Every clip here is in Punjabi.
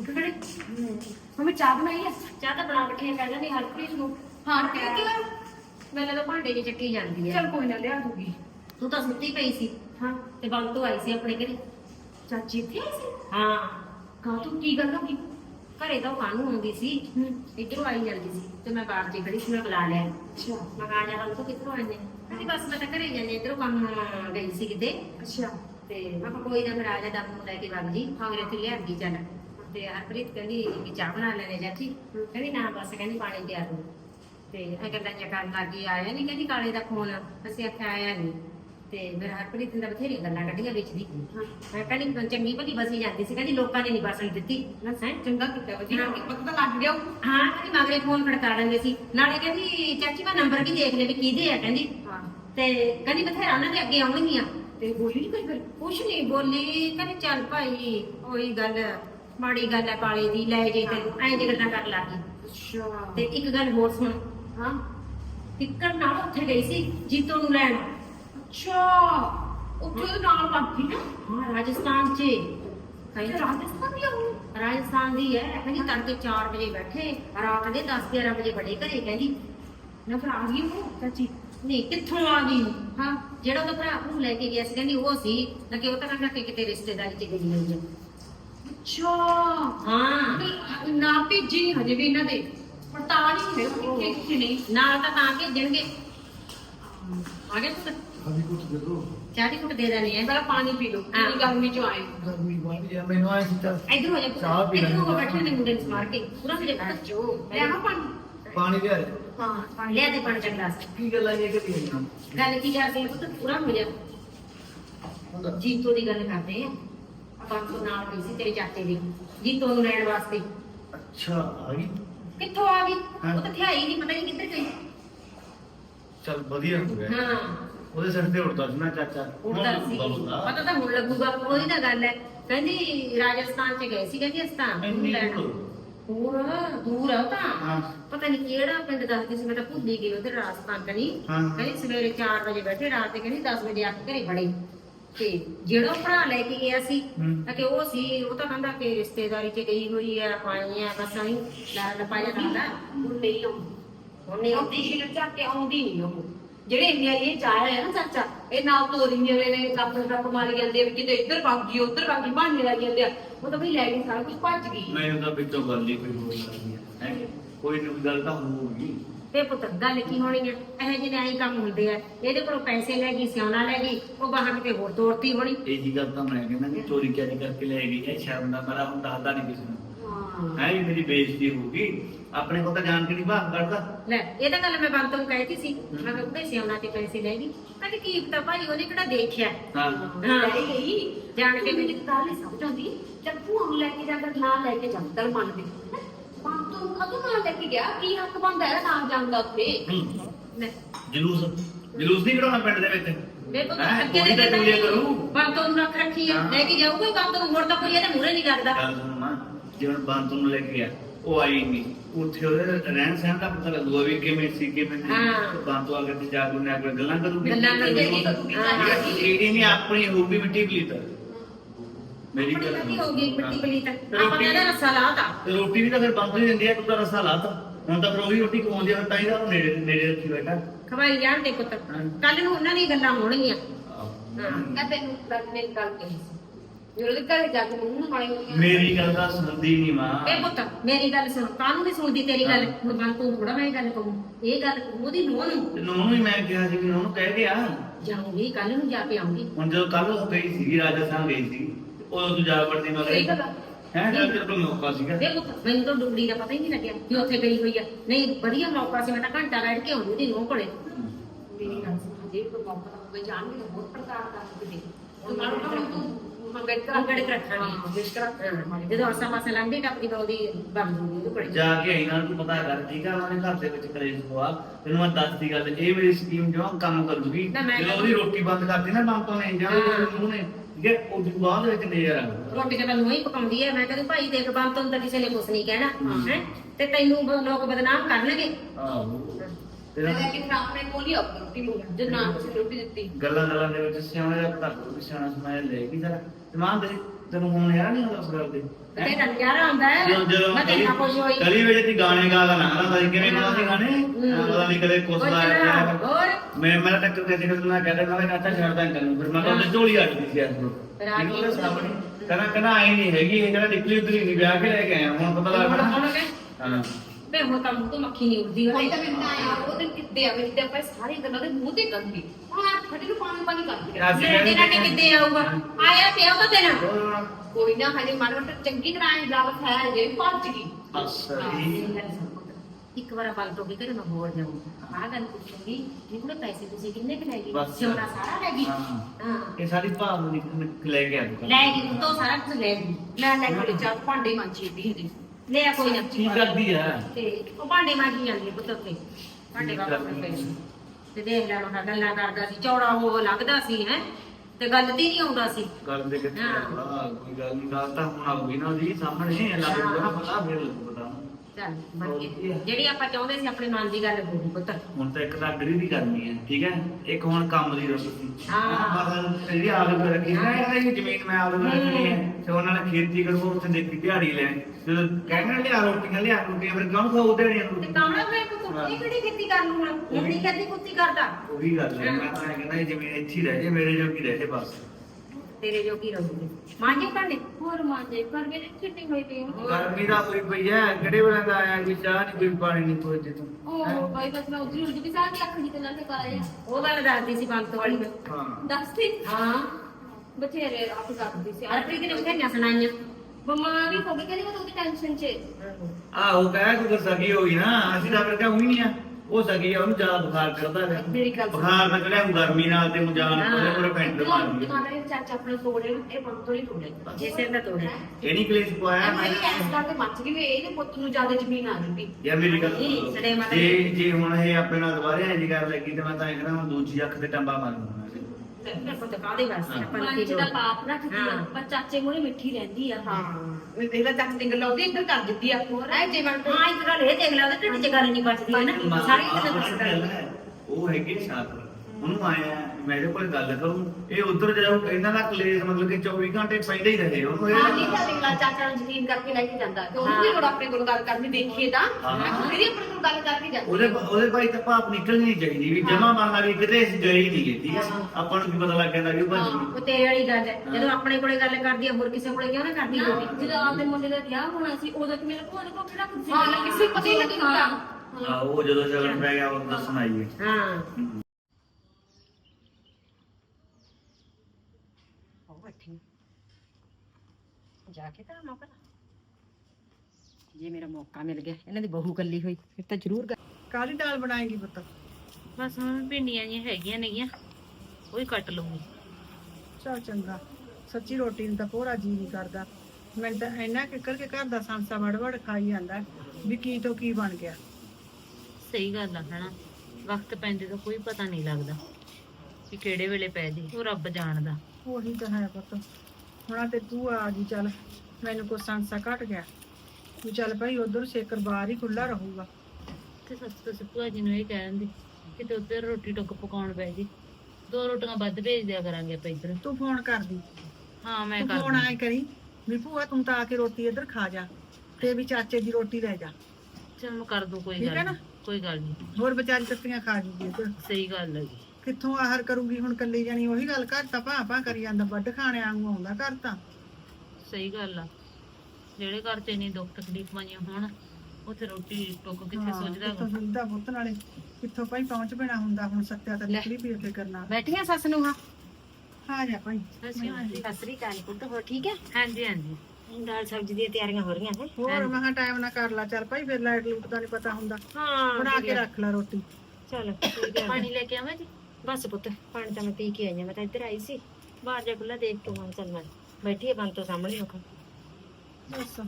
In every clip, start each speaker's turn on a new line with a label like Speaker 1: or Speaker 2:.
Speaker 1: ਉੱਠ ਖੜੇ ਮੰਮੀ ਚਾਹ ਬਣਾਈ ਆ?
Speaker 2: ਚਾਹ ਤਾਂ ਬਣਾ ਬੈਠੇ ਕਹਿੰਦਾ ਨਹੀਂ ਹਰਪ੍ਰੀਤ ਨੂੰ।
Speaker 1: ਹਾਂ ਕਿਹਾ ਕਿ
Speaker 2: ਮੈਨੂੰ ਤਾਂ ਭਾਂਡੇ ਦੀ ਚੱਕੀ ਜਾਂਦੀ ਹੈ
Speaker 1: ਚਲ ਕੋਈ ਨਾ ਲਿਆ ਦੂਗੀ।
Speaker 2: ਤੂੰ ਤਾਂ ਸੁੱਤੀ ਪਈ ਸੀ।
Speaker 1: ਹਾਂ।
Speaker 2: ਤੇ ਬੰਦ ਤੋਂ ਆਈ ਸੀ ਆਪਣੇ ਘਰੇ।
Speaker 1: ਚਾਚੀ ਇੱਥੇ ਆਈ ਸੀ?
Speaker 2: ਹਾਂ।
Speaker 1: ਕਾ ਤੂੰ ਕੀ ਗੱਲ ਹੋ ਗਈ?
Speaker 2: ਘਰੇ ਤਾਂ ਕਾਨੂੰ ਆਉਂਦੀ ਸੀ।
Speaker 1: ਹੂੰ।
Speaker 2: ਇੱਧਰੋਂ ਆਈ ਜਾਂਦੀ ਸੀ। ਤੇ ਮੈਂ ਬਾਹਰ ਜੀ ਖੜੀ ਸੀ ਮੈਂ ਬੁਲਾ ਲਿਆ।
Speaker 1: ਅੱਛਾ।
Speaker 2: ਮੈਂ ਕਹਾ ਜਾ ਹਲ ਤੋਂ ਕਿੱਧਰੋਂ ਆਏ ਨੇ? ਕਹਿੰਦੀ ਬਸ ਮੈਂ ਤਾਂ ਘਰੇ ਜਾਂਦੀ ਇੱਧਰੋਂ ਕੰਮ ਗਈ ਸੀ ਕਿਤੇ।
Speaker 1: ਅੱਛਾ।
Speaker 2: ਤੇ ਮੈਂ ਕਿਹਾ ਕੋਈ ਨਾ ਮੈਂ ਰਾਜਾ ਦਮ ਨੂੰ ਲੈ ਕੇ ਵਗ ਜੀ।
Speaker 1: ਹਾਂ।
Speaker 2: ਮੇਰੇ ਤੇ ਲਿਆਂਦੀ ਚੱਲ। ਤੇ ਹਰਪ੍ਰੀਤ ਕਹਿੰਦੀ ਕਿ ਚਾਹ ਬਣਾ ਲੈਣੇ ਚਾਚੀ ਕਹਿੰਦੀ ਨਾ ਬਸ ਕਹਿੰਦੀ ਪਾਣੀ ਤਿਆਰ ਹੋ ਤੇ ਇਹ ਗੱਲਾਂ ਜਿਹਾ ਕਰਨ ਲੱਗੀ ਆਇਆ ਨਹੀਂ ਕਹਿੰਦੀ ਕਾਲੇ ਦਾ ਫੋਨ। ਅਸੀਂ ਆਖਿਆ ਆਇਆ ਨਹੀਂ ਤੇ ਮੇਰਾ ਹਰਪ੍ਰੀਤ ਨੇ ਤਾਂ ਬਥੇਰੀਆਂ ਗੱਲਾਂ ਕੱਢੀਆਂ ਵਿੱਚ ਦੀ। ਮੈਂ ਕਹਿੰਦੀ ਚੰਗੀ ਭਲੀ ਬਸੀ ਜਾਂਦੀ ਸੀ ਕਹਿੰਦੀ ਲੋਕਾਂ ਨੇ ਨਹੀਂ ਬਸਣ ਦਿੱਤੀ। ਮੈਂ ਸੈਂ ਚੰਗਾ ਕੀਤਾ ਵਧੀਆ
Speaker 1: ਕਿ ਪਤਾ ਲੱਗ ਗਿਆ।
Speaker 2: ਹਾਂ ਕਹਿੰਦੀ ਮਗਰੇ ਫੋਨ ਖੜਕਾ ਦਿੰਦੇ ਸੀ। ਨਾਲੇ ਕਹਿੰਦੀ ਚਾਚੀ ਮੈਂ ਨੰਬਰ ਵੀ ਦੇਖ ਲਿਆ ਵੀ ਕਿਹਦੇ ਆ ਕਹਿੰਦੀ।
Speaker 1: ਹਾਂ।
Speaker 2: ਤੇ ਕਹਿੰਦੀ ਬਥੇਰਾ ਉਹਨਾਂ ਦੇ ਅੱਗੇ ਆਉਣਗੀਆਂ।
Speaker 1: ਤੇ ਬੋਲੀ ਨਹੀਂ ਕੋਈ ਗੱਲ?
Speaker 2: ਕੁਛ ਨਹੀਂ ਬੋਲੀ ਕਹਿੰਦੀ ਚੱਲ ਭਾਈ ਉਹੀ ਗੱਲ ਮਾੜੀ ਗੱਲ ਹੈ ਕਾਲੇ ਦੀ ਲੈ ਜੇ ਤੈਨੂੰ ਐਂ ਦੀ ਗੱਲਾਂ ਕਰ ਲੱਗੀ
Speaker 1: ਅੱਛਾ।
Speaker 2: ਤੇ ਇੱਕ ਗੱਲ ਹੋਰ ਸੁਣ।
Speaker 1: ਹਾਂ।
Speaker 2: ਟਿੱਕਰ ਨਾਲ ਉੱਥੇ ਗਈ ਸੀ ਜੀਤੋ ਨੂੰ ਲੈਣ।
Speaker 1: ਅੱਛਾ। ਉੱਥੇ ਉਹਦੇ ਨਾਲ ਬਾਕੀ ਨਾ?
Speaker 2: ਹਾਂ ਰਾਜਸਥਾਨ 'ਚ ਕਹਿੰਦੀ
Speaker 1: ਰਾਜਸਥਾਨ ਵੀ ਆਉਂ
Speaker 2: ਰਾਜਸਥਾਨ ਦੀ ਹੈ। ਕਹਿੰਦੀ ਤੜਕੇ 4 ਵਜੇ ਬੈਠੇ। ਰਾਤ ਦੇ 10 11 ਵਜੇ ਬੜੇ ਘਰੇ ਕਹਿੰਦੀ।
Speaker 1: ਨਾ ਫਿਰ ਆ ਗਈ ਉਹ? ਚਾਚੀ।
Speaker 2: ਨਹੀਂ ਕਿੱਥੋਂ ਆ ਗਈ?
Speaker 1: ਹਾਂ।
Speaker 2: ਜਿਹੜਾ ਉਹਦਾ ਭਰਾ ਨੂੰ ਲੈ ਕੇ ਗਿਆ ਸੀ ਕਹਿੰਦੀ ਉਹ ਸੀ। ਨਾ ਕਿ ਉਹ ਤਾਂ ਕਹਿੰਦਾ ਕਿ ਕਿਤੇ ਰਿਸ਼ਤੇਦਾਰੀ 'ਚ ਗਈ ਹੋਈ ਹੈ
Speaker 1: ਅੱਛਾ।
Speaker 2: ਹਾਂ।
Speaker 1: ਨਾ ਭੇਜੀ ਨੀ ਹਜੇ ਵੀ ਇਹਨਾਂ ਦੇ। ਪਤਾ ਨਹੀਂ ਹੈ ਕਿੱਥੇ ਕਿੱਥੇ ਨਹੀਂ।
Speaker 2: ਨਾਲ ਤਾਂ ਤਾਂ ਭੇਜਣਗੇ। ਆ ਗਿਆ ਤੂੰ
Speaker 3: ਅਭੀ ਕੁਝ ਦੇ ਦੋ।
Speaker 2: ਚਾਹ ਦੀ ਘੁੱਟ ਦੇ ਦੇਣੀ ਹੈ
Speaker 1: ਪਹਿਲਾਂ ਪਾਣੀ ਪੀ ਲਓ
Speaker 2: ਹਾਂ।
Speaker 1: ਕਿੰਨੀ ਗਰਮੀ ਚ ਆਏ।
Speaker 3: ਗਰਮੀ ਵੱਧ ਗਿਆ ਮੈਨੂੰ ਆਇਆ ਸੀ ਤਾਂ
Speaker 2: ਇਧਰ ਹੋ ਜਾ
Speaker 3: ਚਾਹ ਪੀ
Speaker 2: ਇਧਰ ਹੋ
Speaker 3: ਲੈਣੀ।
Speaker 2: ਬੈਠੇ ਨੇ ਮੁੰਡੇ ਨੂੰ ਸਮਾਰ ਕੇ। ਪੂਰਾ ਮੇਰੇ ਪੁੱਤ। ਜੋ
Speaker 1: ਲੈ ਆ ਪਾਣੀ।
Speaker 3: ਪਾਣੀ ਲਿਆ
Speaker 1: ਹਾਂ ਪਾਣੀ।
Speaker 2: ਲਿਆ ਦੇ ਪਾਣੀ ਚੰਗਾ ਸੀ
Speaker 3: ਕੀ ਗੱਲਾਂ ਇਹ ਕਰੀ ਜਾਂਦੀਆਂ
Speaker 2: ਗੱਲ ਕੀ ਕਰਦੇ ਆ ਪੁੱਤ? ਪੂਰਾ ਹੋ ਜਾ।
Speaker 3: ਹੁੰਦਾ।
Speaker 2: ਜੀਤੋ ਦੀ ਗੱਲ ਕਰਦੇ ਆ। ਆਪਾਂ ਤੋਂ ਨਾਲ ਗਈ ਸੀ ਤੇਰੇ ਚਾਚੇ ਦੀ ਜੀਤੋ ਨੂੰ ਲੈਣ ਵਾਸਤੇ।
Speaker 3: ਅੱਛਾ ਆ ਗਈ?
Speaker 2: ਕਿੱਥੋਂ ਆ ਗਈ। ਉਹ ਤਾਂ ਥਿਆਈ ਨਹੀਂ ਪਤਾ ਨਹੀਂ ਕਿੱਧਰ ਗਈ।
Speaker 3: ਚਲ ਵਧੀਆ ਹੋ ਗਿਆ।
Speaker 2: ਹਾਂ।
Speaker 3: ਉਹਦੇ ਸਿਰ ਤੇ ਉੱਡਦਾ ਸੀ ਨਾ ਚਾਚਾ।
Speaker 2: ਉੱਡਦਾ ਸੀ। ਪਤਾ ਤਾਂ ਹੁਣ ਲੱਗੂਗਾ ਉਹਦੀ ਤਾਂ ਗੱਲ ਹੈ। ਕਹਿੰਦੀ ਰਾਜਸਥਾਨ ਚ ਗਏ ਸੀ ਕਹਿੰਦੀ ਅਸਤਾਨ
Speaker 3: ਇੰਨੀ ਦੂਰ?
Speaker 2: ਆ ਉਹ ਤਾਂ।
Speaker 3: ਹਾਂ।
Speaker 2: ਪਤਾ ਨਹੀਂ ਕਿਹੜਾ ਪਿੰਡ ਦੱਸਦੀ ਸੀ ਮੈਂ ਤਾਂ ਭੁੱਲ ਹੀ ਗਈ ਉਧਰ ਰਾਜਸਥਾਨ ਕਨੀ
Speaker 3: ਹਾਂ।
Speaker 2: ਕਹਿੰਦੀ ਸਵੇਰੇ 4 ਵਜੇ ਬੈਠੇ ਰਾਤ ਦੇ ਕਹਿੰਦੀ 10 ਵਜੇ ਆ ਕੇ ਘਰੇ ਤੇ ਜਿਹੜਾ ਭਰਾ ਲੈ ਕੇ ਗਿਆ ਸੀ
Speaker 3: ਹੂੰ।
Speaker 2: ਤਾਂ ਕਿ ਉਹ ਸੀ ਉਹ ਤਾਂ ਕਹਿੰਦਾ ਕਿ ਰਿਸ਼ਤੇਦਾਰੀ 'ਚ ਗਈ ਹੋਈ ਆ ਪਾਈ ਆ ਬਸ ਆਈ ਲੈ ਲਪਾਇਆ ਜਾਂਦਾ।
Speaker 1: ਹੁਣ ਨਹੀਂ ਆਉਂਦੀ।
Speaker 2: ਹੁਣ ਨਹੀਂ
Speaker 1: ਆਉਂਦੀ
Speaker 2: ਆਉਂਦੀ
Speaker 1: ਚੱਕ ਕੇ ਆਉਂਦੀ ਨਹੀਂ ਉਹ। ਜਿਹੜੇ ਇੰਡੀਆ ਇਹ ਚਾਹ ਹੈ ਨਾ ਚਾਚਾ ਇਹ ਨਾਲ ਤੋਰੀ ਮੇਰੇ ਨੇ ਕੱਪ ਕੱਪ ਮਾਰੀ ਜਾਂਦੇ ਆ ਵੀ ਕਿਤੇ ਇੱਧਰ ਭੱਜ ਗਈ ਉੱਧਰ ਭੱਜ ਗਈ ਬਹਾਨੇ ਲਾਈ ਜਾਂਦੇ ਆ। ਉਹ ਤਾਂ ਵੀ ਲੈ ਗਈ ਸਾਰਾ ਕੁਝ ਭੱਜ ਗਈ।
Speaker 3: ਮੈਨੂੰ ਤਾਂ ਵਿੱਚੋਂ ਗੱਲ ਹੀ ਕੋਈ ਹੋਰ ਲੱਗਦੀ ਹੈ। ਹੈਂ? ਕੋਈ ਨਾ ਕੋਈ ਗੱਲ ਤਾਂ ਹੋਊਗੀ।
Speaker 2: ਤੇ ਪੁੱਤ ਗੱਲ ਕੀ ਹੋਣੀ ਹੈ ਇਹ ਜਿਹੇ ਆਈ ਕੰਮ ਹੁੰਦੇ ਆ। ਇਹਦੇ ਕੋਲੋਂ ਪੈਸੇ ਲੈ ਗਈ ਸਿਆਣਾ ਲੈ ਗਈ ਉਹ ਬਾਹਰ ਕਿਤੇ ਹੋਰ ਤੋੜਤੀ ਹੋਣੀ।
Speaker 3: ਇਹ ਜੀ ਗੱਲ ਤਾਂ ਮੈਂ ਕਹਿੰਦਾ ਕਿ ਚੋਰੀ ਚਾਰੀ ਕਰਕੇ ਲੈ ਗਈ। ਹੈ ਸ਼ਰਮ ਦਾ ਮੇਰਾ ਹੁਣ ਦੱਸਦਾ ਨਹੀਂ ਕਿਸੇ ਨੂੰ।
Speaker 1: ਹਾਂ।
Speaker 3: ਮੇਰੀ ਬੇਇੱਜ਼ਤੀ ਹੋਊਗੀ। ਆਪਣੇ ਕੋਲ ਤਾਂ ਜਾਣ ਕੇ ਨਹੀਂ ਬਾਹਰ ਕਰਦਾ
Speaker 2: ਲੈ ਇਹ ਤਾਂ ਗੱਲ ਮੈਂ ਬੰਤੋਂ ਨੂੰ ਕਹਿਤੀ ਸੀ। ਮੈਂ ਕਿਹਾ ਉਹਦੇ ਸਿਆਣਾ ਤੇ ਪੈਸੇ ਲੈ ਗਈ। ਕਹਿੰਦੀ ਕੀ ਪਤਾ ਭਾਈ ਉਹਨੇ ਕਿਹੜਾ ਦੇਖਿਆ।
Speaker 3: ਹਾਂ।
Speaker 2: ਹਾਂ।
Speaker 1: ਲੈ ਗਈ
Speaker 2: ਜਾਣ ਕੇ
Speaker 1: ਤੇ ਮੈਨੂੰ ਗੱਲ ਨਹੀਂ ਸਮਝ ਆਉਂਦੀ। ਜਦ ਭੂਆ ਨੂੰ ਲੈ ਕੇ ਜਾਂਦਾ ਨਾਲ ਲੈ ਕੇ ਜਾਂਦਾ ਮੰਨਦੇ ਮਾਂ ਤੂੰ ਕਦੋਂ ਨਾਲ ਲੈ ਕੇ ਗਿਆ ਕੀ ਹੱਕ ਬਣਦਾ ਹੈ ਨਾਲ ਜਾਂਦਾ ਉੱਥੇ
Speaker 3: ਹੂੰ।
Speaker 2: ਲੈ
Speaker 3: ਜਲੂਸ ਜਲੂਸ ਨਹੀਂ ਕਢਾਉਣਾ ਪਿੰਡ ਦੇ ਵਿੱਚ
Speaker 2: ਮੇਰੇ ਪੁੱਤ
Speaker 3: ਹੈਂ?
Speaker 2: ਅੱਗੇ
Speaker 3: ਕੋਈ
Speaker 2: ਦੇ
Speaker 3: ਤਾਂ ਟੂਲਿਆ ਕਰੂ
Speaker 2: ਬੰਤੋਂ ਨੂੰ ਰੱਖ ਰੱਖੀ ਆ
Speaker 3: ਹਾਂ।
Speaker 2: ਲੈ ਕੇ ਜਾਊਗਾ ਹੀ ਬੰਤੋਂ ਨੂੰ ਮੁੜਦਾ ਕੋਈ ਇਹਦੇ ਮੂਹਰੇ ਨਹੀਂ ਲੱਗਦਾ
Speaker 3: ਗੱਲ ਸੁਣ ਮਾਂ ਜਿਵੇਂ ਬੰਤ ਨੂੰ ਲੈ ਕੇ ਗਿਆ ਉਹ ਆਈ ਨਹੀਂ ਉੱਥੇ ਉਹਦੇ ਰਹਿਣ ਸਹਿਣ ਦਾ ਪਤਾ ਲੱਗੂਗਾ ਵੀ ਕਿਵੇਂ ਸੀ ਕਿਵੇਂ
Speaker 2: ਹਾਂ।
Speaker 3: ਬੰਤ ਆ ਕੇ ਤੇ ਜਾ ਕੇ ਉਹਨੇ ਆਪਣੇ ਗੱਲਾਂ ਕਰੂਗੀ
Speaker 2: ਗੱਲਾਂ ਕਰੂਗੀ।
Speaker 1: ਹਾਂ।
Speaker 3: ਇਹ ਨਹੀਂ ਆਪਣੀ ਹੋਊਗੀ ਮਿੱਟੀ ਪਲੀਤ ਮੇਰੀ ਗੱਲ
Speaker 2: ਹੋ। ਗਈ ਮਿੱਟੀ
Speaker 3: ਰੋਟੀ-
Speaker 2: ਆਪਾਂ ਕਹਿੰਦਾ ਰਸਾ ਲਾਤਾ।
Speaker 3: ਤੇ ਰੋਟੀ ਵੀ ਤਾਂ ਫਿਰ ਬੰਦ ਹੀ ਦਿੰਦੀ ਆ ਤੂੰ ਤਾਂ ਰਸਾ ਲਾਤਾ। ਹੁਣ ਤਾਂ ਫਿਰ ਉਹੀ ਰੋਟੀ ਕਮਾਉਂਦੀ ਆ ਤਾਂ ਹੀ ਤਾਂ ਉਹ ਨੇੜੇ ਨੇੜੇ ਰੱਖੀ ਬੈਠਾ।
Speaker 2: ਖਵਾਈ ਜਾਣ ਤੇ ਪੁੱਤ। ਕੱਲ ਨੂੰ ਉਹਨਾਂ ਦੀ ਗੱਲਾਂ ਹੋਣਗੀਆਂ। ਹਾਂ।
Speaker 1: ਤੈਨੂੰ ਗੱਲ ਨੇ ਗੱਲ ਕਹੀ ਸੀ। ਉਹਦੇ ਘਰੇ ਜਾ ਕੇ ਮੂੰਹ ਨਾਲ ਹੋਈਆਂ
Speaker 3: ਮੇਰੀ ਗੱਲ। ਤਾਂ ਸੁਣਦੀ ਨਹੀਂ ਮਾਂ।
Speaker 2: ਇਹ ਪੁੱਤ ਮੇਰੀ ਗੱਲ ਸੁਣ। ਕਾਹਨੂੰ ਨਹੀਂ ਸੁਣਦੀ ਤੇਰੀ ਗੱਲ?
Speaker 3: ਹਾਂ।
Speaker 2: ਹੁਣ ਬੰਦ ਤੋਂ ਥੋੜਾ ਮੈਂ ਇਹ ਗੱਲ ਕਹੂੰ। ਇਹ ਗੱਲ ਕਹੂੰ ਉਹਦੀ ਨੂੰਹ ਨੂੰ।
Speaker 3: ਤੇ ਨੂੰ ਵੀ ਮੈਂ ਕਿਹਾ ਸੀ ਵੀ ਉਹਨੂੰ ਕਹਿ ਗਿਆ
Speaker 2: ਜਾਊਂਗੀ ਕੱਲ ਨੂੰ ਜਾ ਕੇ ਆਉਂਗੀ
Speaker 3: ਹੁਣ ਜਦੋਂ ਕੱਲ ਉਹ ਗਈ ਸੀ ਰਾਜਸਥਾਨ ਗਈ ਸੀ। ਉਦੋਂ ਤੂੰ ਜਾ ਵੜਦੀ ਮਗਰ
Speaker 1: ਸਹੀ ਗੱਲ ਆ।
Speaker 3: ਹੈ ਜਦ ਤੇਰੇ ਕੋਲ ਮੌਕਾ ਸੀਗਾ।
Speaker 2: ਪੁੱਤ ਮੈਨੂੰ ਤਾਂ ਡੁੱਬੜੀ ਦਾ ਪਤਾ ਹੀ ਨਹੀਂ ਲੱਗਿਆ ਕਿ ਉੱਥੇ ਗਈ ਹੋਈ ਆ। ਨਹੀਂ ਵਧੀਆ ਮੌਕਾ ਸੀ ਮੈਂ ਤਾਂ ਘੰਟਾ ਬੈਠ ਕੇ ਆਉਂਦੀ ਉਹਦੀ ਨੂੰਹ ਕੋਲੇ।
Speaker 1: ਮੇਰੀ ਗੱਲ ਸੁਣ ਜੇ ਕੋਈ ਮੌਕਾ ਹੋਵੇ ਜਾਣਗੇ ਤਾਂ ਬਹੁਤ ਪ੍ਰਕਾਰ ਦਾ ਕਿਤੇ ਤੂੰ ਨਾਲ ਨਾਲ ਤੂੰ ਮੰਗੜ ਕਰ
Speaker 2: ਮੰਗੜ।
Speaker 1: ਹਾਂ
Speaker 2: ਹਾਂ, ਜਦੋਂ ਆਸਾ ਪਾਸੇ ਲੰਘਦੀ ਟੱਪਦੀ ਤਾਂ ਉਹਦੀ ਬਣ ਜੂਗੀ ਉਹਦੇ ਕੋਲੇ।
Speaker 3: ਜਾ ਕੇ ਨਾਲ ਤੂੰ ਪਤਾ ਕਰ ਠੀਕ ਆ ਉਹਨੇ ਘਰ ਦੇ ਵਿੱਚ ਕਲੇਸ਼ ਪਵਾ। ਤੈਨੂੰ ਮੈਂ ਦੱਸਦੀ ਗੱਲ ਇਹ ਮੇਰੀ ਸਕੀਮ ਜੋ ਆ ਕੰਮ ਕਰੂਗੀ।
Speaker 2: ਨਾ ਮੈਂ-
Speaker 3: ਜਦੋਂ ਉਹਦੀ ਰੋਟੀ ਬੰਦ ਕਰਦੀ ਨਾ ਬੰਦ ਤੋਂ ਨੇ ਜਾਂ
Speaker 2: ਹਾਂ।
Speaker 3: ਉਹਨੇ ਠੀਕ ਹੈ ਉਸ ਤੋਂ ਬਾਅਦ ਵਿੱਚ ਨਜ਼ਰ ਆ
Speaker 2: ਰੋਟੀ ਤਾਂ ਨੂੰ ਹੀ ਪਕਾਉਂਦੀ ਹੈ ਮੈਂ ਕਹਿੰਦੀ ਭਾਈ ਦੇਖ ਬੰਦ ਤੋਂ ਤਾਂ ਕਿਸੇ ਨੇ ਕੁਛ ਨਹੀਂ ਕਹਿਣਾ।
Speaker 3: ਹਾਂ।
Speaker 2: ਤੇ ਤੈਨੂੰ ਬ- ਲੋਕ ਬਦਨਾਮ ਕਰਨਗੇ।
Speaker 3: ਆਹੋ। ਤੇਰਾ
Speaker 1: ਮੈਂ ਕਿ ਆਪਣੇ ਕੋਲ ਹੀ ਆਉਂਦੀ ਰੋਟੀ ਜੇ ਨਾ ਕਿਸੇ ਰੋਟੀ ਦਿੱਤੀ।
Speaker 3: ਗੱਲਾਂ ਗੱਲਾਂ ਦੇ ਵਿੱਚ ਸਿਆਣੇ ਦਾ ਪਤਾ ਕਰੂ ਕਿ ਸਿਆਣਾ ਸਮਾਇਆ ਲੈ ਕੀ ਜਰਾ ਤੇ ਮਾਂ ਦੇ ਤੈਨੂੰ ਹੁਣ ਯਾਰ ਨਹੀਂ ਹੁੰਦਾ ਉਸ ਗੱਲ ਦੇ
Speaker 2: ਤੇ ਤਾਂ ਨਜ਼ਾਰਾ ਆਉਂਦਾ ਹੈ। ਮੈਂ ਕਿੰਨਾ ਖੁਸ਼ ਹੋਈ।
Speaker 3: ਕਲੀ ਵੇਲੇ ਤੇ ਗਾਣੇ ਗਾ ਗਾ ਨਾ ਹੁੰਦਾ ਸੀ ਕਿਵੇਂ ਗਾਉਂਦਾ ਸੀ ਗਾਣੇ?
Speaker 2: ਹਮ।
Speaker 3: ਪਤਾ ਨਹੀਂ ਕਦੇ ਕੁਛ ਦਾ
Speaker 2: ਨਾ,
Speaker 3: ਆਇਆ ਮੈਂ ਮੇਰਾ ਟੱਕਰ ਕੇ ਜਿਵੇਂ ਮੈਂ ਕਹਿੰਦਾ ਮੈਂ ਚਾਚਾ ਛੱਡਦਾ ਫਿਰ ਮੈਂ ਤਾਂ ਝੋਲੀ ਸੀ ਐਸ ਨੂੰ
Speaker 2: ਫਿਰ
Speaker 3: ਸਾਹਮਣੇ। ਕਹਿੰਦਾ ਕਹਿੰਦਾ ਆਈ ਨਹੀਂ ਹੈਗੀ ਇਹ ਕਹਿੰਦਾ ਨਿਕਲੀ ਉਤਰੀ ਨਹੀਂ ਵਿਆਹ ਕੇ ਲੈ ਕੇ ਆਇਆ। ਹੁਣ ਪਤਾ
Speaker 2: ਹੁਣ
Speaker 3: ਲੱਗਦਾ।
Speaker 2: ਹੁਣ ਕਿ
Speaker 3: ਹਾਂ।
Speaker 2: ਬੇ ਹੁਣ ਤਾਂ ਤੋਂ ਮੱਖੀ ਨਹੀਂ ਉੱਡਦੀ ਹੋਈ
Speaker 1: ਤਾਂ ਮੈਨੂੰ ਆਇਆ ਉਹ ਦਿਨ ਕਿੱਦੇ ਆ ਤੇ ਆਪਾਂ ਸਾਰੇ ਗੱਲਾਂ ਦੇ ਮੂੰਹ ਤੇ ਕੰਗੀ ਹੁਣ ਆ ਫੱਟੇ ਨੂੰ ਪਾਣੀ ਪਾਣੀ ਕਰ
Speaker 3: ਅੱਜ
Speaker 2: ਮੇਰੇ ਤੇਰਾ ਨੇ ਕਿੱਦੇ ਆਊਗਾ? ਆਇਆ ਪਿਆ ਉਹ ਤੇਰਾ।
Speaker 1: ਕੋਈ ਨਾ ਹਜੇ ਮਨ ਮਟ ਚੰਗੀ ਤਰ੍ਹਾਂ ਇਹ ਜਾਵਤ ਹੈ ਜੇ ਪਹੁੰਚ ਗਈ।
Speaker 2: ਇੱਕ ਵਾਰ ਬਲ ਤੋਂ ਵੀ ਕਰੇ ਮੈਂ ਹੋਰ ਜਾਊਂ। ਆਹ ਗੱਲ ਪੁੱਛੂੰਗੀ ਜਿਹਨੇ ਪੈਸੇ ਤੁਸੀਂ ਕਿੰਨੇ ਕੁ ਲੈ ਗਏ?
Speaker 3: ਬਸ।
Speaker 2: ਸੋਨਾ ਸਾਰਾ ਲੈ ਗਈ?
Speaker 3: ਹਾਂ। ਇਹ ਸਾਡੀ ਭਾਵ ਨੂੰ ਨਿਕ- ਲੈ ਕੇ ਆ ਤੂੰ।
Speaker 2: ਲੈ ਗਈ ਤੂੰ ਸਾਰਾ ਕੁਝ ਲੈ ਗਈ।
Speaker 1: ਮੈਂ ਲੈ ਕੇ ਚਾਰ ਭਾਂਡੇ ਮਾਂਜੀ ਦੀ ਹੁੰਦੀ
Speaker 2: ਲੈ ਆ ਕੋਈ ਨਾ।
Speaker 3: ਕੀ ਕਰਦੀ ਆ?
Speaker 2: ਤੇ ਉਹ ਭਾਂਡੇ ਮਾਂਜੀ ਜਾਂਦੀ ਪੁੱਤ ਉੱਤੇ ਸੀ। ਤੇ ਦੇਖ ਲੈ ਉਹ ਗੱਲਾਂ ਕਰਦਾ ਸੀ ਚੌੜਾ ਹੋ ਲੱਗਦਾ ਸੀ ਹੈ ਤੇ ਗੱਲ ਤੇ ਨਹੀਂ ਆਉਂਦਾ ਸੀ
Speaker 3: ਗੱਲ ਦੇ ਕਿੱਥੇ
Speaker 2: ਹਾਂ।
Speaker 3: ਕੋਈ ਗੱਲ ਨਹੀਂ ਗੱਲ ਤਾਂ ਹੁਣ ਆਊਗੀ ਨਾ ਉਹਦੀ ਸਾਹਮਣੇ ਲੱਗ ਨਾ ਪਤਾ ਫਿਰ
Speaker 2: ਜਿਹੜੀ ਆਪਾਂ ਚਾਹੁੰਦੇ ਸੀ ਆਪਣੇ ਮਨ ਦੀ ਗੱਲ ਹੋਈ ਪੁੱਤ।
Speaker 3: ਹੁਣ ਤਾਂ ਇੱਕ ਤਾਂ ਅਗਰੀ ਦੀ ਕਰਨੀ ਹੈ ਠੀਕ ਹੈ? ਇੱਕ ਹੁਣ ਕੰਮ ਦੀ ਰੁੱਤ ਸੀ।
Speaker 2: ਹਾਂ।
Speaker 3: ਮਤਲਬ ਜਿਹੜੀ ਆਲੂ ਰੱਖੀ ਨਾ ਇਹ ਜ਼ਮੀਨ ਮੈਂ ਆਲੂ ਰੱਖਣੀ ਹੈ। ਤੇ ਉਹਨਾਂ ਨੇ ਖੇਤੀ ਕਰੋ ਉੱਥੇ ਦੇਖੀ ਦਿਹਾੜੀ ਲੈ ਜਦੋਂ ਕਹਿੰਦੇ ਲਿਆ ਰੋਟੀਆਂ ਲਿਆ ਰੋਟੀਆਂ ਫਿਰ ਕੌਣ ਖਾਊ ਦਿਹਾੜੀਆਂ
Speaker 2: ਤੇ
Speaker 3: ਨੂੰ
Speaker 2: ਕਾਮਣਾ ਮੈਂ ਪੁੱਤ ਇਹ ਕਿਹੜੀ ਖੇਤੀ ਕਰ ਲੂ ਹੁਣ? ਇਹ ਨਹੀਂ ਕਰਦੀ ਕੁੱਤੀ ਕਰਦਾ।
Speaker 3: ਉਹੀ ਗੱਲ ਹੈ। ਮੈਂ ਤਾਂ ਇਹ ਕਹਿੰਦਾ ਇਹ ਜ਼ਮੀਨ ਇੱਥੇ ਹੀ ਰਹਿ ਜੇ ਮੇਰੇ ਜੋਗੀ ਰਹਿ ਜੇ ਬਸ।
Speaker 2: ਤੇਰੇ ਜੋ ਕੀ ਰਹੂਗੀ। ਮਾਂਜੇ ਭਾਂਡੇ?
Speaker 1: ਹੋਰ ਮਾਂਜੇ ਪਰ ਮੇਰੇ ਛਿੱਟੀ ਹੋਈ ਪਈ ਆ।
Speaker 3: ਗਰਮੀ ਦਾ ਹੋਈ ਪਈ ਹੈ ਕਿਹੜੇ ਵੇਲੇ ਦਾ ਆਇਆ ਕੋਈ ਚਾਹ ਨਹੀਂ ਕੋਈ ਪਾਣੀ ਨਹੀਂ ਕੋਈ ਦੇ ਤੂੰ
Speaker 1: ਉਹ ਬਾਈ ਬਸ ਮੈਂ ਉਧਰ ਉਧਰ ਵੀ ਸਾਹ ਦੀ ਅੱਖ ਜੀ ਤੇ ਨਾਲ ਤੇ ਕਾਇਆ
Speaker 2: ਉਹ ਗੱਲ ਦੱਸਦੀ ਸੀ ਬੰਤ ਵਾਲੀ ਮੈਂ
Speaker 3: ਹਾਂ।
Speaker 1: ਦੱਸਦੀ
Speaker 2: ਹਾਂ।
Speaker 1: ਬਥੇਰੇ ਆਪ ਕਰਦੀ ਸੀ।
Speaker 2: ਹਰਪ੍ਰੀਤ ਨੇ ਬਥੇਰੀਆਂ ਸੁਣਾਈਆਂ।
Speaker 1: ਮੰਮਾ ਵੀ ਹੋ ਗਈ ਕਹਿੰਦੀ ਮੈਂ ਤਾਂ ਉਹਦੀ ਟੈਨਸ਼ਨ 'ਚ।
Speaker 3: ਆਹੋ ਕਹਿ ਕੋਈ ਸਗੀ ਹੋਈ ਨਾ ਅਸੀਂ ਤਾਂ ਫਿਰ ਹੋਈ ਨਹੀਂ ਆ। ਉਹ ਸਗੀ ਉਹਨੂੰ ਜ਼ਿਆਦਾ ਬੁਖਾਰ ਕਰਦਾ ਹੈ
Speaker 1: ਮੇਰੀ ਗੱਲ ਸੁਣ।
Speaker 3: ਬੁਖਾਰ ਤਾਂ ਚੜਿਆ ਗਰਮੀ ਨਾਲ ਤੇ ਮੁਜਾਨ ਉਹਦੇ ਪੂਰੇ ਪੈਂਟ ਮਾਰਦੀ ਹੈ।
Speaker 1: ਦੁਕਾਨਾਂ ਚਾਚਾ ਆਪਣੇ ਤੋੜੇ ਇਹ ਬੰਦ ਤੋਂ ਹੀ। ਤੋੜੇ
Speaker 2: ਇਸੇ ਦਾ ਤੋੜਿਆ।
Speaker 3: ਇਹ ਨਹੀਂ ਕਲੇਸ਼ ਪਾਇਆ?
Speaker 1: ਮੈਂ ਇਸ ਕਰਕੇ ਮੱਚ ਗਈ ਵੀ ਇਹਦੇ ਪੁੱਤ ਨੂੰ ਜ਼ਿਆਦਾ ਜ਼ਮੀਨ ਆ ਜੂਗੀ।
Speaker 3: ਯਾ ਮੇਰੀ ਗੱਲ
Speaker 2: ਨਹੀਂ,
Speaker 3: ਸੁਣੋ।
Speaker 2: ਸੜੇ ਮਾਤਾ
Speaker 3: ਜੇ ਜੇ ਹੁਣ ਇਹ ਆਪਣੇ ਨਾਲ ਦੁਬਾਰੇ ਇੰਜ ਕਰ ਲੱਗੀ ਤੇ ਮੈਂ ਤਾਂ ਇਹ ਕਹਿੰਦਾ ਹੁਣ ਦੂਜੀ ਅੱਖ ਤੇ ਟੰਬਾ ਮਾਰ ਦੂੰਗਾ
Speaker 2: ਤੇ ਪੁੱਤ ਕਾਦੇ ਵਾਸਤੇ ਆਪਾਂ ਨੂੰ
Speaker 1: ਮਨ
Speaker 2: ਕੀ
Speaker 1: ਚ ਦਾ
Speaker 2: ਲੋੜ?
Speaker 1: ਪਾਪ ਨਾ ਕੀਤੀ। ਪਰ ਚਾਚੇ ਮੂਹਰੇ ਮਿੱਠੀ ਰਹਿੰਦੀ ਆ। ਹਾਂ। ਮੈਂ ਦੇਖਦਾ ਚਾਚੇ ਦੀ ਗੱਲ ਉਹਦੀ ਇੱਧਰ ਕਰ ਦਿੱਤੀ ਆ। ਹੋਰ? ਐ ਜੇ ਮਨ
Speaker 2: ਹਾਂ ਇੱਕ ਗੱਲ ਇਹ ਦੇਖ ਲੈ ਉਹਦੇ ਢਿੱਡ 'ਚ ਗੱਲ ਨਹੀਂ ਬਚਦੀ ਹੈ ਨਾ? ਸਾਰੀ ਗੱਲਾਂ
Speaker 3: ਮਾਂ
Speaker 2: ਬਸ
Speaker 3: ਗੱਲ ਹੈ, ਉਹ ਹੈਗੇ ਸ਼ਾਤ। ਉਹਨੂੰ ਆਇਆ ਮੈਂ ਇਹਦੇ ਕੋਲ ਗੱਲ ਕਰੂੰ। ਇਹ ਉਧਰ ਜਾਊ ਇਹਨਾਂ ਦਾ ਕਲੇਸ਼ ਮਤਲਬ ਕਿ 24 ਘੰਟੇ ਪੈਂਦੇ ਹੀ ਰਹੇ ਉਹਨੂੰ ਇਹ
Speaker 1: ਹਾਂ ਨਹੀਂ ਤਾਂ ਅਗਲਾ ਚਾਚਾ ਨੂੰ ਯਕੀਨ ਕਰਕੇ ਲੈ ਕੇ ਜਾਂਦਾ। ਤੇ ਉਹਨੂੰ ਵੀ ਲੋੜ ਆਪਣੇ ਕੋਲ ਗੱਲ ਕਰਨੀ ਦੇਖੀਏ ਤਾਂ।
Speaker 3: ਹਾਂ।
Speaker 1: ਮੇਰੀ ਆਪਣੇ ਕੋਲ ਗੱਲ ਕਰਕੇ ਜਾਂਦਾ
Speaker 3: ਉਹਦੇ ਉਹਦੇ ਭਾਈ ਤਾਂ ਭਾਪ ਨਿਕਲਣੀ ਨਹੀਂ ਚਾਹੀਦੀ ਵੀ ਜਮਾ ਮੰਨ ਲਈ ਕਿਤੇ ਅਸੀਂ ਗਈ ਨਹੀਂ ਗਈ ਠੀਕ ਹੈ। ਆਪਾਂ ਨੂੰ ਕੀ ਪਤਾ ਲੱਗ ਜਾਂਦਾ ਵੀ ਉਹ ਭੱਜ ਗਈ
Speaker 2: ਉਹ ਤੇਰੇ ਵਾਲੀ ਗੱਲ ਹੈ। ਜਦੋਂ ਆਪਣੇ ਕੋਲੇ ਗੱਲ ਕਰਦੀ ਹੈ ਹੋਰ ਕਿਸੇ ਕੋਲੇ ਕਿਉਂ ਨਾ ਕਰਦੀ ਹੋਵੇ
Speaker 1: ਜਦੋਂ ਆਪਦੇ ਮੁੰਡੇ ਦਾ ਵਿਆਹ ਹੋਣਾ ਸੀ ਉਦੋਂ ਕਿ ਮੇਰੇ ਭੂਆ ਨੇ ਕੋਲ ਕਿਹੜਾ ਕਿਸੇ ਹਾਂ ਕਿਸੇ ਪਤਾ ਹੀ ਨਹੀਂ ਲੱਗਦਾ
Speaker 3: ਹਾਂ। ਉਹ ਜਦੋਂ ਝਗੜ ਪੈ ਗਿਆ ਉਹ ਦੱਸਣ ਆਈ ਹੈ
Speaker 2: ਹਾਂ ਉਹ ਬੈਠੀ ਜਾ ਕੇ ਤਾਂ ਮੌਕਾ ਜੇ ਮੇਰਾ ਮੌਕਾ ਮਿਲ ਗਿਆ ਇਹਨਾਂ ਦੀ ਬਹੂ ਕੱਲੀ ਹੋਈ ਫਿਰ ਤਾਂ ਜ਼ਰੂਰ ਕਰ-
Speaker 4: ਕਾਹਦੀ ਦਾਲ ਬਣਾਏਗੀ ਪੁੱਤ?
Speaker 5: ਬਸ ਹੁਣ ਭਿੰਡੀਆਂ ਜਿਹੀਆਂ ਹੈਗੀਆਂ ਨੇਗੀਆਂ ਉਹ ਹੀ ਕੱਟ ਲੂੰਗੀ
Speaker 4: ਚਲ ਚੰਗਾ ਸੱਚੀ ਰੋਟੀ ਨੂੰ ਤਾਂ ਪੂਰਾ ਜੀ ਨਹੀਂ ਕਰਦਾ। ਮੈਂ ਤਾਂ ਇੰਨਾ ਕਿੱਕਰ ਕੇ ਘਰ ਦਾ ਸੰਸਾ ਵੜ-ਵੜ ਖਾਈ ਜਾਂਦਾ ਵੀ ਕੀ ਤੋਂ ਕੀ ਬਣ ਗਿਆ।
Speaker 5: ਸਹੀ ਗੱਲ ਆ ਹਨਾ ਵਕਤ ਪੈਂਦੇ ਤਾਂ ਕੋਈ ਪਤਾ ਨਹੀਂ ਲੱਗਦਾ ਕਿ ਕਿਹੜੇ ਵੇਲੇ ਪੈ ਜੇ ਉਹ ਰੱਬ ਜਾਣਦਾ।
Speaker 4: ਉਹੀ ਤਾਂ ਹੈ ਪੁੱਤ। ਹੁਣਾ ਤੇ ਤੂੰ ਆ ਗਈ ਚੱਲ। ਮੈਨੂੰ ਕੋ ਸੰਸਾ ਘਟ ਗਿਆ। ਤੂੰ ਚੱਲ ਭਾਈ ਉਧਰ ਸੇਕਰ ਬਾਹਰ ਹੀ ਖੁੱਲਾ ਰਹੂਗਾ।
Speaker 5: ਤੇ ਸੱਚ ਤੁਸੀਂ ਭੂਆ ਜੀ ਨੂੰ ਇਹ ਕਹਿ ਦਿੰਦੇ ਕਿਤੇ ਉੱਧਰ ਰੋਟੀ ਟੁੱਕ ਪਕਾਉਣ ਪੈ ਜੇ। ਦੋ ਰੋਟੀਆਂ ਵੱਧ ਭੇਜ ਦਿਆ ਕਰਾਂਗੇ ਆਪਾਂ ਇੱਧਰ।
Speaker 4: ਤੂੰ ਫੋਨ ਕਰਦੀ।
Speaker 5: ਹਾਂ ਮੈਂ
Speaker 4: ਤੂੰ
Speaker 5: ਕਰ
Speaker 4: ਫੋਨ ਆਏ ਕਰੀ ਵੀ ਭੂਆ ਤੂੰ ਤਾਂ ਆ ਕੇ ਰੋਟੀ ਇੱਧਰ ਖਾ ਜਾ ਤੇ ਵੀ ਚਾਚੇ ਦੀ ਰੋਟੀ ਲੈ ਜਾ।
Speaker 5: ਚਲ ਮੈਂ ਕਰ ਦੂੰ ਕੋਈ
Speaker 4: ਠੀਕ ਹੈ
Speaker 5: ਗੱਲ
Speaker 4: ਨਾ?
Speaker 5: ਨੀ, ਕੋਈ ਗੱਲ ਨਹੀਂ
Speaker 4: ਹੋਰ ਵਿਚਾਰੀ ਤੱਤੀਆਂ ਖਾ ਜੂਗੀ ਇੱਧਰ।
Speaker 5: ਸਹੀ ਗੱਲ ਹੈ ਜੀ।
Speaker 4: ਕਿੱਥੋਂ ਆਹਰ ਕਰੂਗੀ ਹੁਣ ਕੱਲੀ ਜਾਣੀ ਉਹੀ ਗੱਲ ਘਰ ਤਾਂ ਭਾਂ ਭਾਂ ਕਰੀ ਜਾਂਦਾ ਵੱਡ ਖਾਣੇ ਵਾਂਗੂ ਆਉਂਦਾ ਘਰ ਤਾਂ।
Speaker 5: ਸਹੀ ਗੱਲ ਆ। ਜਿਹੜੇ ਘਰ 'ਚ ਇੰਨੀ ਦੁੱਖ ਤਕਲੀਫਾਂ ਜਿਹੀਆਂ ਹੋਣ ਉੱਥੇ ਰੋਟੀ ਟੁੱਕ ਕਿੱਥੇ ਸੋਚਦਾ ਗਾ।
Speaker 4: ਸੁਝਦਾ ਪੁੱਤ ਨਾਲੇ ਕਿੱਥੋਂ ਭਾਈ ਪਹੁੰਚ ਪੈਣਾ ਹੁੰਦਾ ਹੁਣ ਸੱਤਿਆ ਤਾਂ
Speaker 2: ਲੈ।
Speaker 4: ਨਿਕਲੀ ਵੀ ਉੱਥੇ ਕਰਨਾ।
Speaker 2: ਬੈਠੀਆਂ ਸੱਸ ਨੂੰ ਹਾਂ।
Speaker 4: ਆ ਜਾ ਭਾਈ।
Speaker 5: ਅੱਛਾ ਹਾਂਜੀ
Speaker 2: ਸਤਿ ਸ੍ਰੀ ਅਕਾਲ ਪੁੱਤ ਹੋ ਠੀਕ ਹੈ
Speaker 5: ਹਾਂਜੀ ਹਾਂਜੀ।
Speaker 2: ਦਾਲ ਸਬਜ਼ੀ ਦੀਆਂ ਤਿਆਰੀਆਂ ਹੋ ਰਹੀਆਂ ਹੈ
Speaker 4: ਹੋਰ ਮੈਂ ਕਿਹਾ ਟਾਈਮ ਨਾ ਕਰ ਲਾ ਚੱਲ ਭਾਈ ਫਿਰ ਲਾਈਟ ਲੂਟ ਦਾ ਨਹੀਂ ਪਤਾ ਹੁੰਦਾ।
Speaker 2: ਹਾਂ
Speaker 4: ਬਣਾ ਕੇ ਰੱਖ ਲੈ ਰੋਟੀ।
Speaker 2: ਚਲੋ
Speaker 5: ਪਾਣੀ ਲੈ ਕੇ ਆਵਾਂ ਜੀ?
Speaker 2: ਬਸ ਪੁੱਤ ਪਾਣੀ ਤਾਂ ਮੈਂ ਪੀ ਕੇ ਆਈ ਹਾਂ ਮੈਂ ਤਾਂ ਇੱਧਰ ਆਈ ਸੀ। ਬਾਹਰ ਜਾ ਖੁੱਲਾ ਦੇਖ ਕੇ ਮਨ ਚੱਲ ਮੈਂ ਬੈਠੀ ਹੈ ਬੰਦ ਤੋਂ ਸਾਹਮਣੇ ਰੁਕ
Speaker 4: ਬਸ।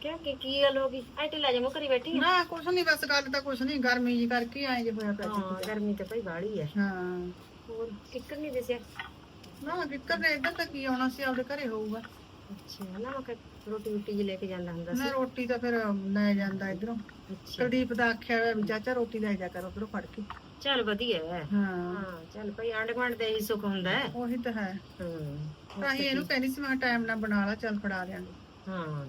Speaker 2: ਕਿਉਂ ਕਿ ਕੀ ਗੱਲ ਹੋ ਗਈ? ਐ ਢਿੱਲਾ ਜਿਹਾ ਮੂੰਹ ਕਰੀ ਬੈਠੀ ਹੈ
Speaker 4: ਨਾ ਕੁਛ ਨਹੀਂ ਬਸ ਗੱਲ ਤਾਂ ਕੁਛ ਨਹੀਂ ਗਰਮੀ ਜੀ ਕਰਕੇ ਆਏ ਜੇ ਹੋਇਆ ਪਿਆ
Speaker 2: ਹਾਂ ਗਰਮੀ ਤਾਂ ਭਾਈ ਬਾਹਲੀ ਹੈ
Speaker 4: ਹਾਂ।
Speaker 2: ਹੋਰ ਕਿੱਕਰ ਨਹੀਂ ਦਿਸਿਆ?
Speaker 4: ਨਾ ਕਿੱਕਰ ਨੇ ਇੱਧਰ ਤਾਂ ਕੀ ਆਉਣਾ ਸੀ ਆਪਦੇ ਘਰੇ ਹੋਊਗਾ।
Speaker 2: ਅੱਛਾ ਨਾ ਮੈਂ ਕਿਹਾ ਰੋਟੀ ਰੋਟੀ ਜੀ ਲੈ ਕੇ ਜਾਂਦਾ ਹੁੰਦਾ
Speaker 4: ਨਾ
Speaker 2: ਸੀ
Speaker 4: ਰੋਟੀ ਤਾਂ ਫਿਰ ਲੈ ਜਾਂਦਾ ਇਧਰੋਂ।
Speaker 2: ਅੱਛਾ।
Speaker 4: ਕੁਲਦੀਪ ਦਾ ਆਖਿਆ ਹੋਇਆ ਵੀ ਚਾਚਾ ਰੋਟੀ ਲੈ ਜਾ ਕਰ ਉਧਰੋਂ ਫੜ ਕੇ।
Speaker 2: ਚੱਲ ਵਧੀਆ ਹੈ।
Speaker 4: ਹਾਂ।
Speaker 2: ਹਾਂ ਚੱਲ ਭਾਈ ਆਂਢ ਗੁਆਂਢ ਦਾ ਹੀ ਸੁੱਖ ਹੁੰਦਾ ਹੈ।
Speaker 4: ਉਹੀ ਤਾਂ ਹੈ।
Speaker 2: ਹੂੰ
Speaker 4: ਤਾਂ ਹੀ ਇਹਨੂੰ ਕਹਿੰਦੀ ਸੀ ਮੈਂ ਟਾਈਮ ਨਾਲ ਬਣਾ ਲਾ ਚੱਲ ਫੜਾ ਦਿਆਂਗੇ।
Speaker 2: ਹਾਂ।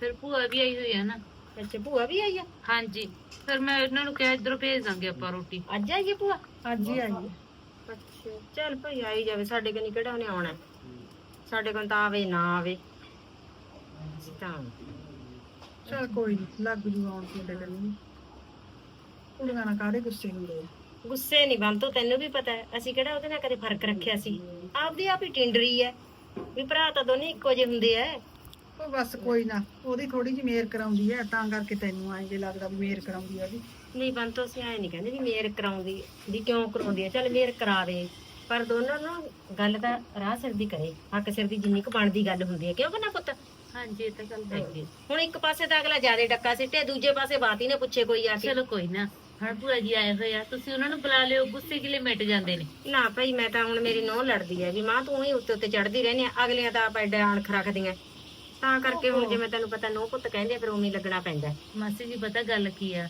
Speaker 5: ਫਿਰ ਭੂਆ ਵੀ ਆਈ ਹੋਈ ਆ ਨਾ।
Speaker 2: ਅੱਛਾ ਭੂਆ ਵੀ ਆਈ ਆ
Speaker 5: ਹਾਂਜੀ। ਫਿਰ ਮੈਂ ਇਹਨਾਂ ਨੂੰ ਕਿਹਾ ਇੱਧਰੋਂ ਭੇਜ ਦਾਂਗੇ ਆਪਾਂ ਰੋਟੀ।
Speaker 2: ਅੱਜ ਆਈ ਹੈ ਭੂਆ?
Speaker 4: ਅੱਜ ਹੀ ਆਈ ਹੈ।
Speaker 2: ਅੱਛਾ ਚੱਲ ਭਾਈ ਆਈ ਜਾਵੇ ਸਾਡੇ ਕੋਲ ਕਿਹੜਾ ਉਹਨੇ ਆਉਣਾ। ਹੈ? ਸਾਡੇ ਕੋਲ ਤਾਂ ਆਵੇ ਨਾ ਆਵੇ। ਅਸੀਂ ਤਾਂ।
Speaker 4: ਚਲ ਕੋਈ ਨੀ ਲੱਗ ਜੂ ਆਉਣ ਤੁਹਾਡੇ ਕੰਨੀ ਕੁੜੀਆਂ ਨਾਲ ਕਾਹਦੇ ਗੁੱਸੇ ਹੁੰਦੇ ਆ?
Speaker 2: ਗੁੱਸੇ ਨਹੀਂ ਬੰਤੋ ਤੈਨੂੰ ਵੀ ਪਤਾ ਹੈ। ਅਸੀਂ ਕਿਹੜਾ ਉਹਦੇ ਨਾਲ ਕਦੇ ਫ਼ਰਕ ਰੱਖਿਆ ਸੀ? ਆਪਦੀ ਆਪ ਹੀ ਟਿੰਡਰੀ ਹੈ। ਵੀ ਭਰਾ ਤਾਂ ਦੋਨੇ ਇੱਕੋ ਜਿਹੇ ਹੁੰਦੇ ਐ
Speaker 4: ਉਹ ਬਸ ਕੋਈ ਨਾ ਉਹਦੀ ਥੋੜੀ ਜਿਹੀ ਮੇਰ ਕਰਾਉਂਦੀ ਹੈ ਤਾਂ ਕਰਕੇ ਤੈਨੂੰ ਆਏ ਜੇ ਲੱਗਦਾ ਵੀ ਮੇਰ ਕਰਾਉਂਦੀ ਆ ਉਹਦੀ।
Speaker 2: ਨਹੀਂ ਬੰਤੋ ਅਸੀਂ ਐ ਨਹੀਂ ਕਹਿੰਦੇ ਵੀ ਮੇਰ ਕਰਾਉਂਦੀ ਵੀ ਕਿਉਂ ਕਰਾਉਂਦੀ ਹੈ ਚੱਲ ਮੇਰ ਕਰਾ ਦੇ। ਪਰ ਦੋਨਾਂ ਨੂੰ ਗੱਲ ਤਾਂ ਰਾਹ ਸਿਰ ਦੀ ਕਰੇ। ਹੱਕ ਸਿਰ ਦੀ ਜਿੰਨੀ ਕੁ ਬਣਦੀ ਗੱਲ ਹੁੰਦੀ ਹੈ। ਕਿਉਂ ਬਣਾ ਪੁੱਤ?
Speaker 5: ਹਾਂਜੀ ਇਹ ਤਾਂ ਗੱਲ ਹੈਗੀ।
Speaker 2: ਹੁਣ ਇੱਕ ਪਾਸੇ ਤਾਂ ਅਗਲਾ ਜਿਆਦੇ ਡੱਕਾ ਸਿੱਟੇ ਦੂਜੇ ਪਾਸੇ ਬਾਤ ਹੀ ਨਾ ਪੁੱਛੇ ਕੋਈ ਆ ਕੇ।
Speaker 5: ਚਲੋ ਕੋਈ ਨਾ। ਹੁਣ ਭੂਆ ਜੀ ਆਏ ਹੋਏ ਆ ਤੁਸੀਂ ਉਹਨਾਂ ਨੂੰ ਬੁਲਾ ਲਿਓ ਗੁੱਸੇ ਕਿਲੇ ਮਿਟ ਜਾਂਦੇ ਨੇ।
Speaker 2: ਨਾ ਭਾਈ ਮੈਂ ਤਾਂ ਹੁਣ ਮੇਰੀ ਨੋਹ ਲੜਦੀ ਹੈ ਵੀ ਮਾਂ ਤੂੰ ਹੀ ਉੱਤੇ ਉੱਤੇ ਚੜਦੀ ਰਹਿੰਦੀ ਆ ਅਗਲੀਆਂ ਤਾਂ ਆਪ ਐਡਾ ਅਣਖ ਰੱਖਦੀਆਂ। ਤਾਂ ਕਰਕੇ ਹੁਣ ਜਿਵੇਂ ਤੈਨੂੰ ਪਤਾ ਨੋਹ ਪੁੱਤ ਕਹਿੰਦੇ ਆ, ਫਿਰ ਉਵੇਂ ਹੀ ਲੱਗਣਾ ਪੈਂਦਾ। ਹੈ।
Speaker 5: ਮਾਸੀ ਜੀ ਪਤਾ ਗੱਲ ਕੀ ਆ?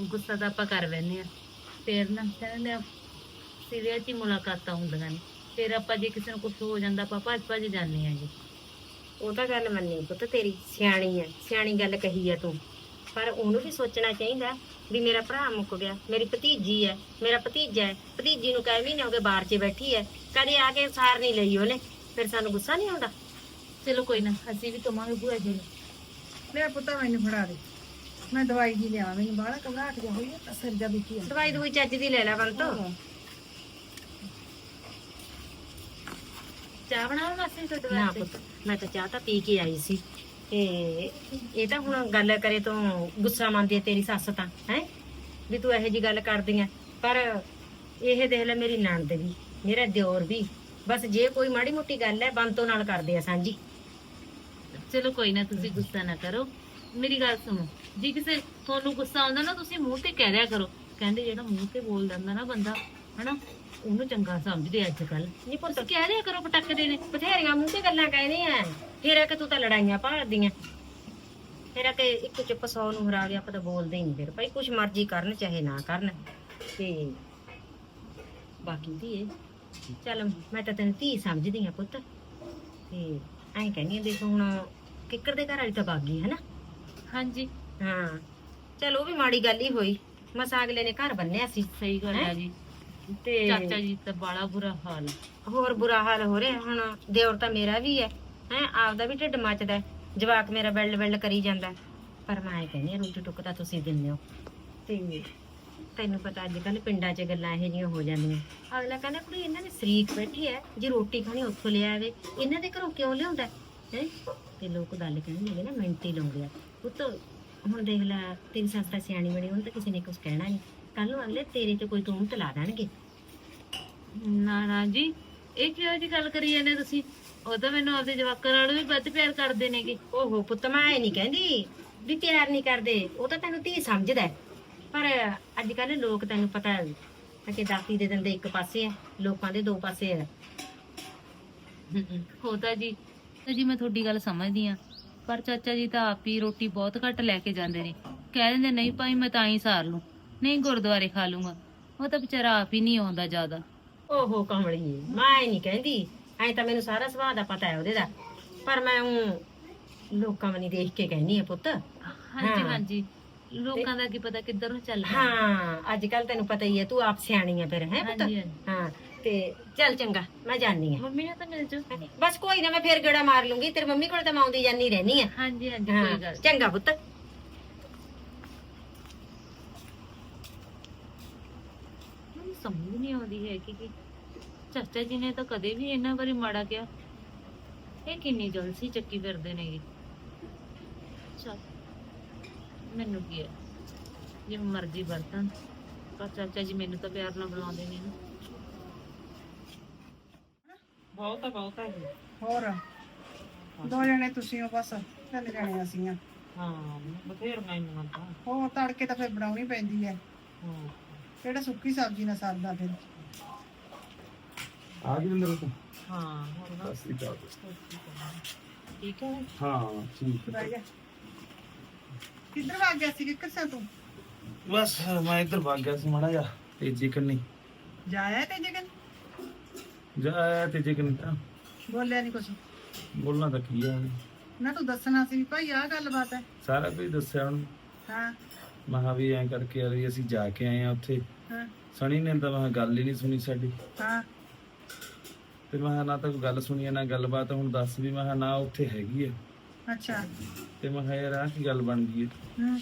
Speaker 5: ਗੁੱਸਾ ਤਾਂ ਆਪਾਂ ਕਰ ਬੈਨੇ ਆ। ਫੇਰ ਨਾ ਕਹਿੰਦੇ ਆ ਸਿਰੇ 'ਚ ਹੀ ਮੁਲਾਕਾਤਾਂ ਹੁੰਦੀਆਂ ਨੇ। ਫਿਰ ਆਪਾਂ ਜੇ ਕਿਸੇ ਨੂੰ ਕੁਝ ਹੋ ਜਾਂਦਾ ਆਪਾਂ ਭੱਜ ਭੱਜ ਜਾਂਦੇ ਆ ਜੀ।
Speaker 2: ਉਹ ਤਾਂ ਗੱਲ ਮੰਨੀ ਪੁੱਤ ਤੇਰੀ ਸਿਆਣੀ ਹੈ ਸਿਆਣੀ ਗੱਲ ਕਹੀ ਹੈ ਤੂੰ। ਪਰ ਉਹਨੂੰ ਵੀ ਸੋਚਣਾ ਚਾਹੀਦਾ ਵੀ ਮੇਰਾ ਭਰਾ ਮੁੱਕ ਗਿਆ ਮੇਰੀ ਭਤੀਜੀ ਹੈ ਮੇਰਾ ਭਤੀਜਾ ਹੈ। ਭਤੀਜੀ ਨੂੰ ਕਈ ਮਹੀਨੇ ਹੋ ਗਏ ਬਾਹਰ 'ਚ ਬੈਠੀ ਹੈ ਕਦੇ ਆ ਕੇ ਸਾਰ ਨਹੀਂ ਲਈ ਉਹਨੇ ਫਿਰ ਸਾਨੂੰ ਗੁੱਸਾ ਨਹੀਂ ਆਉਂਦਾ?
Speaker 5: ਚਲੋ ਕੋਈ ਨਾ ਅਸੀਂ ਵੀ ਕਮਾਂਗੇ ਭੂਆ ਜੀ ਨੂੰ।
Speaker 4: ਲੈ ਪੁੱਤਾ ਮੈਨੂੰ ਫੜਾ ਦੇ। ਮੈਂ ਦਵਾਈ ਜੀ ਲਿਆਵਾਂ ਮੈਨੂੰ ਬਾਹਲਾ ਘਬਰਾਹਟ ਜਾ ਹੋਈ ਹੈ ਤਾਂ ਸਿਰ ਜਾ ਹੀ ਆ।
Speaker 2: ਦਵਾਈ ਦਵਾਈ ਚੱਜ ਦੀ ਲੈ ਲੈ ਬੰਤੋ
Speaker 5: ਚਾਹ ਬਣਾਓ ਮਾਸੀ ਤੁਹਾਡੇ
Speaker 2: ਨਾ ਪੁੱਤ ਮੈਂ ਤਾਂ ਚਾਹ ਤਾਂ ਪੀ ਕੇ ਆਈ ਸੀ। ਤੇ ਇਹ ਤਾਂ ਹੁਣ ਗੱਲ ਕਰੇ ਤੂੰ ਗੁੱਸਾ ਮੰਨਦੀ ਹੈ ਤੇਰੀ ਸੱਸ ਤਾਂ, ਹੈ? ਵੀ ਤੂੰ ਇਹੋ ਜੀ ਗੱਲ ਕਰਦੀ ਆ ਪਰ ਇਹ ਦੇਖ ਲੈ ਮੇਰੀ ਨਣਦ ਵੀ, ਮੇਰਾ ਦਿਓਰ ਵੀ, ਬਸ ਜੇ ਕੋਈ ਮਾੜੀ ਮੋਟੀ ਗੱਲ ਹੈ ਬੰਤੋਂ ਨਾਲ ਕਰਦੇ ਆ ਸਾਂਝੀ।
Speaker 5: ਚਲੋ ਕੋਈ ਨਾ, ਤੁਸੀਂ ਗੁੱਸਾ ਨਾ ਕਰੋ। ਮੇਰੀ ਗੱਲ ਸੁਣੋ, ਜੇ ਕਿਸੇ ਤੁਹਾਨੂੰ ਗੁੱਸਾ ਆਉਂਦਾ ਨਾ, ਤੁਸੀਂ ਮੂੰਹ ਤੇ ਕਹਿ ਦਿਆ ਕਰੋ। ਕਹਿੰਦੇ ਜਿਹੜਾ ਮੂੰਹ ਤੇ ਬੋਲ ਦਿੰਦਾ ਨਾ ਬੰਦਾ, ਹਨਾ? ਉਹਨੂੰ ਚੰਗਾ ਸਮਝਦੇ ਅੱਜ ਕੱਲ
Speaker 2: ਨਹੀਂ ਪੁੱਤ
Speaker 5: ਕਹਿ ਦਿਆ ਕਰੋ ਪਟਕਦੇ ਨੇ
Speaker 2: ਬਥੇਰੀਆਂ ਮੂੰਹ ਤੇ ਗੱਲਾਂ ਕਹਿੰਦੇ ਆ। ਫਿਰ ਆ ਕਿ ਤੂੰ ਤਾਂ ਲੜਾਈਆਂ ਭਾਲਦੀਆਂ। ਫਿਰ ਆ ਕਿ ਇੱਕ ਚੁੱਪ ਸੌ ਨੂੰ ਹਰਾ ਗਿਆ ਆਪਾਂ ਤਾਂ ਬੋਲਦੇ ਹੀ ਨਹੀਂ ਫਿਰ। ਭਾਈ ਕੁਛ ਮਰਜ਼ੀ ਕਰਨ ਚਾਹੇ ਨਾ ਕਰਨ। ਤੇ ਬਾਕੀ ਧੀਏ ਚੱਲ ਮੈਂ ਤਾਂ ਤੈਨੂੰ ਧੀ ਸਮਝਦੀ ਆ ਪੁੱਤ। ਤੇ ਐਂ ਕਹਿੰਦੀ ਆ ਦੇਖੋ ਹੁਣ ਕਿੱਕਰ ਦੇ ਘਰ ਵਾਲੀ ਤਾਂ ਬਾਗੀ ਹੈ ਨਾ
Speaker 5: ਹਾਂਜੀ।
Speaker 2: ਹਾਂ। ਚਲ ਉਹ ਵੀ ਮਾੜੀ ਗੱਲ ਹੀ ਹੋਈ। ਮਸਾ ਅਗਲੇ ਨੇ ਘਰ ਬੰਨਿਆ ਸੀ।
Speaker 5: ਸਹੀ ਗੱਲ ਹੈ? ਜੀ।
Speaker 2: ਤੇ
Speaker 5: ਚਾਚਾ ਜੀ ਤਾਂ ਬਾਲਾ ਬੁਰਾ ਹਾਲ।
Speaker 2: ਹੋਰ ਬੁਰਾ ਹਾਲ ਹੋ ਰਿਹਾ। ਹੁਣ ਦਿਓਰ ਤਾਂ ਮੇਰਾ ਵੀ ਹੈ। ਹੈ ਆਪਦਾ ਵੀ ਢਿੱਡ ਮੱਚਦਾ ਹੈ। ਜਵਾਕ ਮੇਰਾ ਬਿਲਡ ਬਿਲਡ ਕਰੀ ਜਾਂਦਾ ਹੈ। ਪਰ ਮੈਂ ਇਹ ਕਹਿੰਦੀ ਹਾਂ ਰੋਟੀ ਟੁੱਕ ਤਾਂ ਤੁਸੀਂ ਦਿੰਦੇ ਹੋ। ਤੇ ਤੈਨੂੰ ਪਤਾ ਅੱਜ ਕੱਲ ਪਿੰਡਾਂ 'ਚ ਗੱਲਾਂ ਇਹੋ ਜਿਹੀਆਂ ਹੋ ਜਾਂਦੀਆਂ। ਅਗਲਾ ਕਹਿੰਦਾ ਕੁੜੀ ਇਹਨਾਂ ਨੇ ਸ਼ਰੀਕ ਬੈਠੀ ਹੈ। ਜੇ ਰੋਟੀ ਖਾਣੀ ਉੱਥੋਂ ਲਿਆ ਆਵੇ। ਇਹਨਾਂ ਦੇ ਘਰੋਂ ਕਿਉਂ ਲਿਆਉਂਦਾ ਹੈ? ਤੇ ਲੋਕ ਗੱਲ ਕਹਿੰਦੇ ਨੇ ਨਾ ਮਿੰਟੀ ਲਾਉਂਦੇ ਆ। ਪੁੱਤ ਹੁਣ ਦੇਖ ਲੈ ਤੇਰੀ ਸੱਸ ਤਾਂ ਸਿਆਣੀ ਬਣੀ ਉਹਨੂੰ ਤਾਂ ਕਿਸੇ ਨੇ ਕੁਝ ਕਹਿਣਾ ਨਹੀਂ ਕੱਲ ਨੂੰ ਅਗਲੇ ਤੇਰੇ ਤੇ ਕੋਈ ਤੂੰ ਲਾ ਦੇਣਗੇ।
Speaker 5: ਨਾ ਨਾ ਜੀ ਇਹ ਕਿਹੋ ਜੀ ਗੱਲ ਕਰੀ ਜਾਂਦੇ ਤੁਸੀਂ? ਉਹ ਤਾਂ ਮੈਨੂੰ ਆਪਦੇ ਜਵਾਕਾਂ ਨਾਲ ਵੀ ਵੱਧ ਪਿਆਰ ਕਰਦੇ ਨੇਗੇ।
Speaker 2: ਓਹੋ ਪੁੱਤ ਮੈਂ ਇਹ ਨਹੀਂ ਕਹਿੰਦੀ ਵੀ ਪਿਆਰ ਨਹੀਂ ਕਰਦੇ। ਉਹ ਤਾਂ ਤੈਨੂੰ ਧੀ ਸਮਝਦਾ ਹੈ। ਪਰ ਅੱਜ ਕੱਲ ਲੋਕ ਤੈਨੂੰ ਪਤਾ ਹੈ ਕਿ ਦਾਤੀ ਦੇ ਦਿੰਦੇ ਇੱਕ ਪਾਸੇ ਆ ਲੋਕਾਂ ਦੇ ਦੋ ਪਾਸੇ ਆ
Speaker 5: ਹੋਤਾ ਜੀ ਤੇ ਜੀ ਮੈਂ ਤੁਹਾਡੀ ਗੱਲ ਸਮਝਦੀ ਆ ਪਰ ਚਾਚਾ ਜੀ ਤਾਂ ਆਪ ਹੀ ਰੋਟੀ ਬਹੁਤ ਘੱਟ ਲੈ ਕੇ ਜਾਂਦੇ ਨੇ। ਕਹਿ ਦਿੰਦੇ ਨਹੀਂ ਭਾਈ ਮੈਂ ਤਾਂ ਹੀ ਸਾਰ ਲੂੰ। ਨਹੀਂ ਗੁਰਦੁਆਰੇ ਖਾ ਲੂੰਗਾ। ਉਹ ਤਾਂ ਵਿਚਾਰਾ ਆਪ ਹੀ ਨਹੀਂ ਆਉਂਦਾ ਜ਼ਿਆਦਾ।
Speaker 2: ਓਹੋ ਕਮਲੀਏ ਮੈਂ ਨਹੀਂ ਕਹਿੰਦੀ। ਐ ਤਾਂ ਮੈਨੂੰ ਸਾਰਾ ਸੁਭਾਅ ਦਾ ਪਤਾ ਹੈ ਉਹਦੇ ਦਾ। ਪਰ ਮੈਂ ਉਹ ਲੋਕਾਂ ਵਨੀ ਦੇਖ ਕੇ ਕਹਿੰਦੀ ਆ ਪੁੱਤ।
Speaker 5: ਹਾਂਜੀ। ਹਾਂਜੀ। ਲੋਕਾਂ ਦਾ ਕੀ ਪਤਾ ਕਿੱਧਰ ਨੂੰ ਚੱਲ ਰਿਹਾ
Speaker 2: ਹਾਂ ਅੱਜ ਕੱਲ ਤੈਨੂੰ ਪਤਾ ਹੀ ਹੈ ਤੂੰ ਆਪ ਸਿਆਣੀ ਆ ਫਿਰ ਹੈ ਪੁੱਤ?
Speaker 5: ਹਾਂਜੀ ਹਾਂਜੀ।
Speaker 2: ਹਾਂ ਤੇ ਚੱਲ ਚੰਗਾ ਮੈਂ ਜਾਣੀ ਆ
Speaker 5: ਮੰਮੀ ਨੇ ਤਾਂ ਮਿਲ ਜੂ
Speaker 2: ਬਸ ਕੋਈ ਨਾ ਮੈਂ ਫੇਰ ਗੇੜਾ ਮਾਰ ਲੂੰਗੀ। ਤੇਰੀ ਮੰਮੀ ਕੋਲ ਤਾਂ ਮੈਂ ਆਉਂਦੀ ਜਾਨੀ ਰਹਿਣੀ ਆ
Speaker 5: ਹਾਂਜੀ ਹਾਂਜੀ
Speaker 2: ਹਾਂ,
Speaker 5: ਕੋਈ ਗੱਲ।
Speaker 2: ਚੰਗਾ ਪੁੱਤ।
Speaker 5: ਸਮਝ ਨਹੀਂ ਆਉਂਦੀ ਹੈ ਕਿ ਕਿ ਚਾਚਾ ਜੀ ਨੇ ਤਾਂ ਕਦੇ ਵੀ ਇਹਨਾਂ ਬਾਰੇ ਮਾੜਾ ਕਿਹਾ। ਇਹ ਕਿੰਨੀ ਜਲਸੀ ਚੱਕੀ ਫਿਰਦੇ ਨੇਗੇ ਚੱਲ ਮੈਨੂੰ ਕੀ ਹੈ? ਜੇ ਮਰਜ਼ੀ ਵਰਤਨ ਪਰ ਚਾਚਾ ਜੀ ਮੈਨੂੰ ਤਾਂ ਪਿਆਰ ਨਾਲ ਬੁਲਾਉਂਦੇ ਨੇ ਨਾ।
Speaker 6: ਬਹੁਤ ਆ ਬਹੁਤ ਆ ਇਹ।
Speaker 4: ਹੋਰ? ਦੋ ਜਣੇ ਤੁਸੀਂ ਹੋ ਬਸ ਤਿੰਨ ਜਣੇ ਅਸੀਂ ਆ।
Speaker 6: ਹਾਂ ਬਥੇਰ ਮੈਂ ਤਾਂ।
Speaker 4: ਹੋਰ ਤੜਕੇ ਤਾਂ ਫਿਰ ਬਣਾਉਣੀ ਪੈਂਦੀ ਹੈ।
Speaker 6: ਹਾਂ।
Speaker 4: ਕਿਹੜਾ ਸੁੱਕੀ ਸਬਜ਼ੀ ਨਾਲ ਸਰਦਾ ਫਿਰ।
Speaker 3: ਆ ਗਈ ਅੰਦਰ ਤੋਂ।
Speaker 6: ਹਾਂ ਹੋਰ ਬਸ।
Speaker 3: ਸਸੀ ਕਾਲ
Speaker 6: ਠੀਕ ਹੈ।
Speaker 3: ਹਾਂ ਠੀਕ
Speaker 4: ਬਹਿ ਜਾ ਕਿੱਧਰ ਵਗ ਗਿਆ ਸੀ? ਕਿੱਕਰ ਸਾ ਤੂੰ?
Speaker 3: ਬਸ ਮੈਂ ਇੱਧਰ ਭੱਗ ਗਿਆ ਸੀ ਮੜਾ ਜਾ ਤੇ ਚਿਕਨ ਨਹੀਂ
Speaker 4: ਜਾਇਆ ਤੇ ਜਗਨ
Speaker 3: ਜਾ ਤੇ ਚਿਕਨ ਤਾਂ।
Speaker 4: ਬੋਲਿਆ ਨਹੀਂ ਕੁਛ।
Speaker 3: ਬੋਲਣਾ ਤਾਂ ਕੀ ਆ।
Speaker 4: ਨਾ ਤੂੰ ਦੱਸਣਾ ਸੀ ਭਾਈ ਆਹ ਗੱਲ ਬਾਤ ਹੈ।
Speaker 3: ਸਾਰਾ ਕੁਝ ਦੱਸਿਆ ਹੁਣ
Speaker 4: ਹਾਂ।
Speaker 3: ਮਹਾ ਵੀ ਐਂ ਕਰਕੇ ਯਾਰ ਵੀ ਅਸੀਂ ਜਾ ਕੇ ਆਏ ਆ ਉੱਥੇ।
Speaker 4: ਹਾਂ।
Speaker 3: ਸਣੀ ਨੇ ਤਾਂ ਮਹਾ ਗੱਲ ਹੀ ਨਹੀਂ ਸੁਣੀ ਸਾਡੀ।
Speaker 4: ਹਾਂ।
Speaker 3: ਤੇ ਮਹਾ ਨਾ ਤਾਂ ਕੋਈ ਗੱਲ ਸੁਣੀ ਆ, ਨਾ ਗੱਲਬਾਤ ਹੁਣ ਦੱਸ ਵੀ ਮਹਾ ਨਾ ਉੱਥੇ ਹੈਗੀ ਹੈ
Speaker 4: ਅੱਛਾ।
Speaker 3: ਤੇ ਮਹਾ ਯਾਰ ਆ ਕੀ ਗੱਲ ਬਣ ਗਈ ਹੈ
Speaker 4: ਹੂੰ।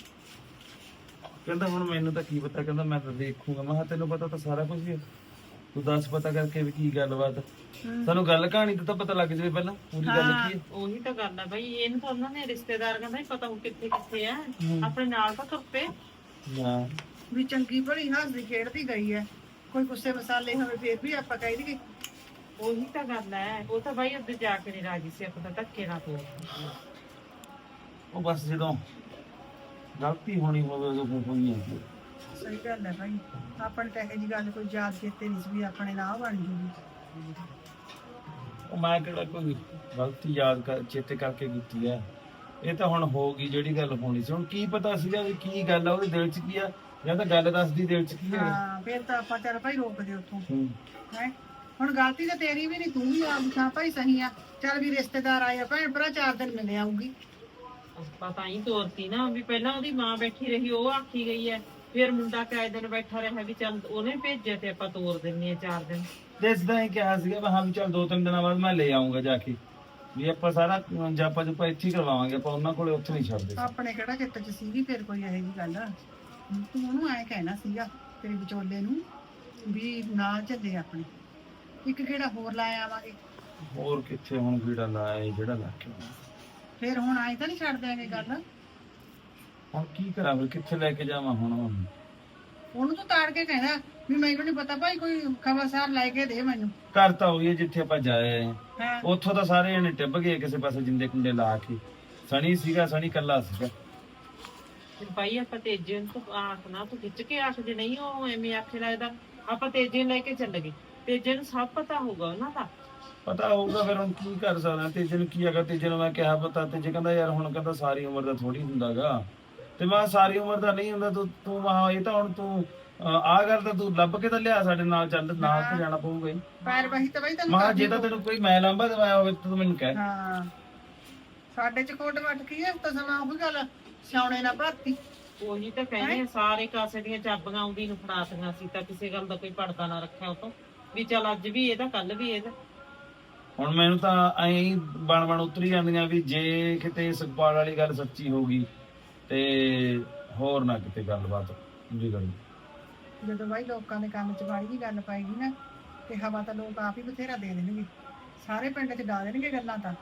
Speaker 3: ਕਹਿੰਦਾ ਹੁਣ ਮੈਨੂੰ ਤਾਂ ਕੀ ਪਤਾ ਕਹਿੰਦਾ ਮੈਂ ਤਾਂ ਦੇਖੂਗਾ। ਮੈਂ ਕਿਹਾ ਤੈਨੂੰ ਪਤਾ ਤਾਂ ਸਾਰਾ ਕੁਝ ਹੀ ਹੈ ਤੂੰ ਦੱਸ ਪਤਾ ਕਰਕੇ ਵੀ ਕੀ ਗੱਲਬਾਤ।
Speaker 4: ਹੂੰ।
Speaker 3: ਸਾਨੂੰ ਗੱਲ ਕਹਾਣੀ ਤੋਂ ਤਾਂ ਪਤਾ ਲੱਗ ਜਾਵੇ ਪਹਿਲਾਂ ਪੂਰੀ ਗੱਲ ਕੀ ਹੈ?
Speaker 6: ਉਹੀ ਤਾਂ ਹੈ ਬਈ ਇਹਨੂੰ ਤਾਂ ਉਹਨਾਂ ਨੇ ਰਿਸ਼ਤੇਦਾਰ ਕਹਿੰਦਾ ਪਤਾ ਉਹ ਕਿੱਥੇ ਕਿੱਥੇ ਆ। ਆਪਣੇ ਨਾਲ ਤਾਂ ਤੁਰਪੇ
Speaker 3: ਹਾਂ
Speaker 4: ਵੀ ਚੰਗੀ ਭਲੀ ਹੱਸਦੀ ਖੇਡਦੀ ਗਈ ਹੈ ਕੋਈ ਗੁੱਸੇ ਮਸਾਲੇ ਹੋਵੇ ਫੇਰ ਵੀ ਆਪਾਂ ਕਹਿ ਦਈਏ।
Speaker 6: ਉਹੀ ਤਾਂ ਗੱਲ ਹੈ ਉਹ ਤਾਂ ਬਾਈ ਉੱਧਰ ਜਾ ਕੇ ਨਹੀਂ ਰਾਜੀ ਸੀ ਆਪਾਂ ਤਾਂ ਧੱਕੇ ਨਾਲ ਤੋੜ
Speaker 3: ਉਹ ਬਸ ਜਦੋਂ ਗਲਤੀ ਹੋਣੀ ਹੋਵੇ ਉਦੋਂ ਫਿਰ ਹੋਈ ਹੈ
Speaker 4: ਸਹੀ ਗੱਲ ਹੈ ਭਾਈ। ਆਪਣੇ ਤਾਂ ਇਹੋ ਜੀ ਗੱਲ ਕੋਈ ਯਾਦ ਚੇਤੇ ਨਹੀਂ ਸੀ ਵੀ ਆਪਣੇ ਨਾਲ ਬਣ ਜੂਗੀ।
Speaker 3: ਉਹ ਮੈਂ ਕਿਹੜਾ ਕੋਈ ਗਲਤੀ ਯਾਦ ਕਰ ਚੇਤੇ ਕਰਕੇ ਕੀਤੀ ਹੈ। ਇਹ ਤਾਂ ਹੁਣ ਹੋ ਗਈ ਜਿਹੜੀ ਗੱਲ ਹੋਣੀ ਸੀ। ਹੁਣ ਕੀ ਪਤਾ ਸੀਗਾ ਵੀ ਕੀ ਗੱਲ ਆ ਉਹਦੇ ਦਿਲ 'ਚ ਕੀ ਆ? ਜਾਂ ਤਾਂ ਗੱਲ ਦੱਸਦੀ ਦਿਲ 'ਚ ਕੀ ਹੈ
Speaker 4: ਹਾਂ ਫੇਰ ਤਾਂ ਆਪਾਂ ਚੱਲ ਭਾਈ ਰੋਕਦੇ ਉੱਥੋਂ।
Speaker 3: ਹੂੰ।
Speaker 4: ਹੈ? ਹੁਣ ਗਲਤੀ ਤਾਂ ਤੇਰੀ ਵੀ ਨਹੀਂ ਤੂੰ ਵੀ ਆਪ ਥਾਂ ਭਾਈ ਸਹੀ ਆ। ਚੱਲ ਵੀ ਰਿਸ਼ਤੇਦਾਰ ਆਏ ਆ ਭੈਣ ਭਰਾ ਚਾਰ ਦਿਨ ਮਿਲ ਆਊਗੀ।
Speaker 6: ਪਤਾ ਹੀ ਤੋਰਤੀ ਨਾ ਵੀ ਪਹਿਲਾਂ ਉਹਦੀ ਮਾਂ ਬੈਠੀ ਰਹੀ ਉਹ ਆਖੀ ਗਈ ਹੈ। ਫਿਰ ਮੁੰਡਾ ਕਾਇ ਦਿਨ ਬੈਠਾ ਰਿਹਾ ਵੀ ਚੱਲ ਉਹਨੇ ਭੇਜਿਆ ਤੇ ਆਪਾਂ ਤੋਰ ਦਿੰਨੇ ਆ ਚਾਰ ਦਿਨ।
Speaker 3: ਤੇ ਇਸਦਾ ਹੀ ਕਿਹਾ ਸੀਗਾ ਮੈਂ ਹਾਂ ਵੀ ਚੱਲ ਦੋ ਤਿੰਨ ਦਿਨਾਂ ਬਾਅਦ ਮੈਂ ਲੈ ਆਉਂਗਾ ਜਾ ਕੇ। ਵੀ ਆਪਾਂ ਸਾਰਾ ਜਾਪਾ ਜੁਪਾ ਇੱਥੇ ਹੀ ਕਰਵਾਵਾਂਗੇ ਆਪਾਂ ਉਹਨਾਂ ਕੋਲੇ ਉੱਥੇ ਨਹੀਂ ਛੱਡਦੇ।
Speaker 4: ਆਪਣੇ ਕਿਹੜਾ ਚਿੱਤ 'ਚ ਸੀਗੀ ਫਿਰ ਕੋਈ ਇਹੋ ਜੀ ਗੱਲ? ਤੂੰ ਉਹਨੂੰ ਐ ਕਹਿਣਾ ਸੀਗਾ ਤੇਰੇ ਵਿਚੋਲੇ ਨੂੰ ਵੀ ਨਾਲ ਚੱਲੇ ਆਪਣੇ। ਇੱਕ ਕਿਹੜਾ ਹੋਰ ਲਾਇਆ ਆਵਾਂਗੇ?
Speaker 3: ਹੋਰ ਕਿੱਥੇ ਹੁਣ ਕੀੜਾ ਲਾਇਆ ਏ ਜਿਹੜਾ ਲੱਗ ਗਿਆ
Speaker 4: ਫਿਰ ਹੁਣ ਆਏ ਤਾਂ ਨਹੀਂ ਛੱਡ ਦਿਆਂਗੇ ਗੱਲ?
Speaker 3: ਹੁਣ ਕੀ ਕਰਾਂ ਫਿਰ? ਕਿੱਥੇ ਲੈ ਕੇ ਜਾਵਾਂ ਹੁਣ
Speaker 4: ਉਹਨੂੰ? ਤਾਂ ਤਾੜ ਕੇ ਕਹਿਣਾ ਵੀ ਮੈਨੂੰ ਨਹੀਂ ਪਤਾ? ਭਾਈ ਕੋਈ ਖਬਰਸਾਰ ਲੈ ਕੇ ਦੇ ਮੈਨੂੰ।
Speaker 3: ਘਰ ਤਾਂ ਉਹੀ ਹੈ ਜਿੱਥੇ ਆਪਾਂ ਜਾਏ। ਆਏ ਹਾਂ। ਉੱਥੋਂ ਤਾਂ ਸਾਰੇ ਜਣੇ ਟਿੱਬ ਗਏ ਕਿਸੇ ਪਾਸੇ ਜਿੰਦੇ ਕੁੰਡੇ ਲਾ ਕੇ। ਸਣੀ ਸੀਗਾ ਸਣੀ ਕੱਲਾ ਸੀਗਾ।
Speaker 6: ਭਾਈ ਆਪਾਂ ਤੇਜੇ ਨੂੰ ਤਾਂ ਆਖਣਾ ਤੂੰ ਖਿੱਚ ਕੇ ਆਖ ਜੇ ਨਹੀਂ ਉਹ ਐਵੇਂ ਆਖੇ ਲੱਗਦਾ। ਆਪਾਂ ਤੇਜੇ ਨੂੰ ਲੈ ਕੇ ਚੱਲ ਗਏ। ਤੇਜੇ ਨੂੰ ਸਭ ਪਤਾ ਹੋਊਗਾ ਉਹਨਾਂ ਦਾ।
Speaker 3: ਪਤਾ ਹੋਊਗਾ ਫਿਰ ਹੁਣ ਕੀ ਕਰ ਸਕਦਾ। ਤੇ ਜਿਹਨੂੰ ਕੀ ਹੈਗਾ? ਤੇ ਜਿਹਨੂੰ ਮੈਂ ਕਿਹਾ ਪਤਾ। ਤੇ ਜੇ ਕਹਿੰਦਾ ਯਾਰ ਹੁਣ ਕਹਿੰਦਾ ਸਾਰੀ ਉਮਰ ਦਾ ਥੋੜੀ ਹੁੰਦਾਗਾ। ਤੇ ਮੈਂ ਕਿਹਾ ਸਾਰੀ ਉਮਰ ਦਾ ਨਹੀਂ ਹੁੰਦਾ ਤੂੰ ਤੂੰ ਮਹਾ ਇਹ ਤਾਂ ਹੁਣ ਤੂੰ ਆ ਗੱਲ ਤਾਂ ਤੂੰ ਲੱਭ ਕੇ ਤਾਂ ਲਿਆ ਸਾਡੇ ਨਾਲ ਚੱਲ ਨਾਲ ਤੇ ਜਾਣਾ ਪਊਗਾ ਹੀ।
Speaker 4: ਪੈਰ ਵਹੀ ਤਾਂ ਬਈ ਤੈਨੂੰ
Speaker 3: ਮਹਾ ਜੇ ਤਾਂ ਤੈਨੂੰ ਕੋਈ ਮੈਂ ਲਾਂਬਾ ਦਵਾਇਆ ਹੋਵੇ ਤਾਂ ਤੂੰ ਮੈਨੂੰ ਕਹਿ।
Speaker 4: ਹਾਂ। ਸਾਡੇ ਚ ਕੋਟ ਵੱਟ ਕੀ ਹੈ ਤਾਂ ਸਮਾਂ ਉਹ ਗੱਲ ਸਿਆਉਣੇ ਨਾ ਭਰਤੀ।
Speaker 6: ਉਹੀ ਤਾਂ ਕਹਿੰਦੇ ਆ ਸਾਰੇ ਕਾਸੇ ਦੀਆਂ ਚਾਬੀਆਂ ਆਉਂਦੀ ਨੂੰ ਫੜਾਤੀਆਂ ਸੀ ਤਾਂ ਕਿਸੇ ਗੱਲ ਦਾ ਕੋਈ ਪਰਦਾ ਨਾ ਰੱਖਿਆ ਉਹ ਤੋਂ ਵੀ ਚੱਲ ਅੱਜ ਵੀ ਇਹਦਾ ਕੱਲ ਵੀ ਇਹਦਾ।
Speaker 3: ਹੁਣ ਮੈਨੂੰ ਤਾਂ ਐਂ ਬਣ ਬਣ ਉਤਰੀ ਜਾਂਦੀਆਂ ਵੀ ਜੇ ਕਿਤੇ ਸੁਖਪਾਲ ਵਾਲੀ ਗੱਲ ਸੱਚੀ ਹੋਊਗੀ ਤੇ ਹੋਰ ਨਾ ਕਿਤੇ ਗੱਲਬਾਤ ਵਿਗੜ
Speaker 4: ਜਦੋਂ ਬਾਈ ਲੋਕਾਂ ਦੇ ਕੰਨ ਚ ਵਾਲੀ ਦੀ ਗੱਲ ਪਾਏਗੀ ਨਾ ਤੇ ਹਵਾ ਤਾਂ ਲੋਕ ਆਪ ਹੀ ਬਥੇਰਾ ਦੇ ਦੇਣਗੇ। ਸਾਰੇ ਪਿੰਡ ਚ ਡਾ ਦੇਣਗੇ ਗੱਲਾਂ ਤਾਂ।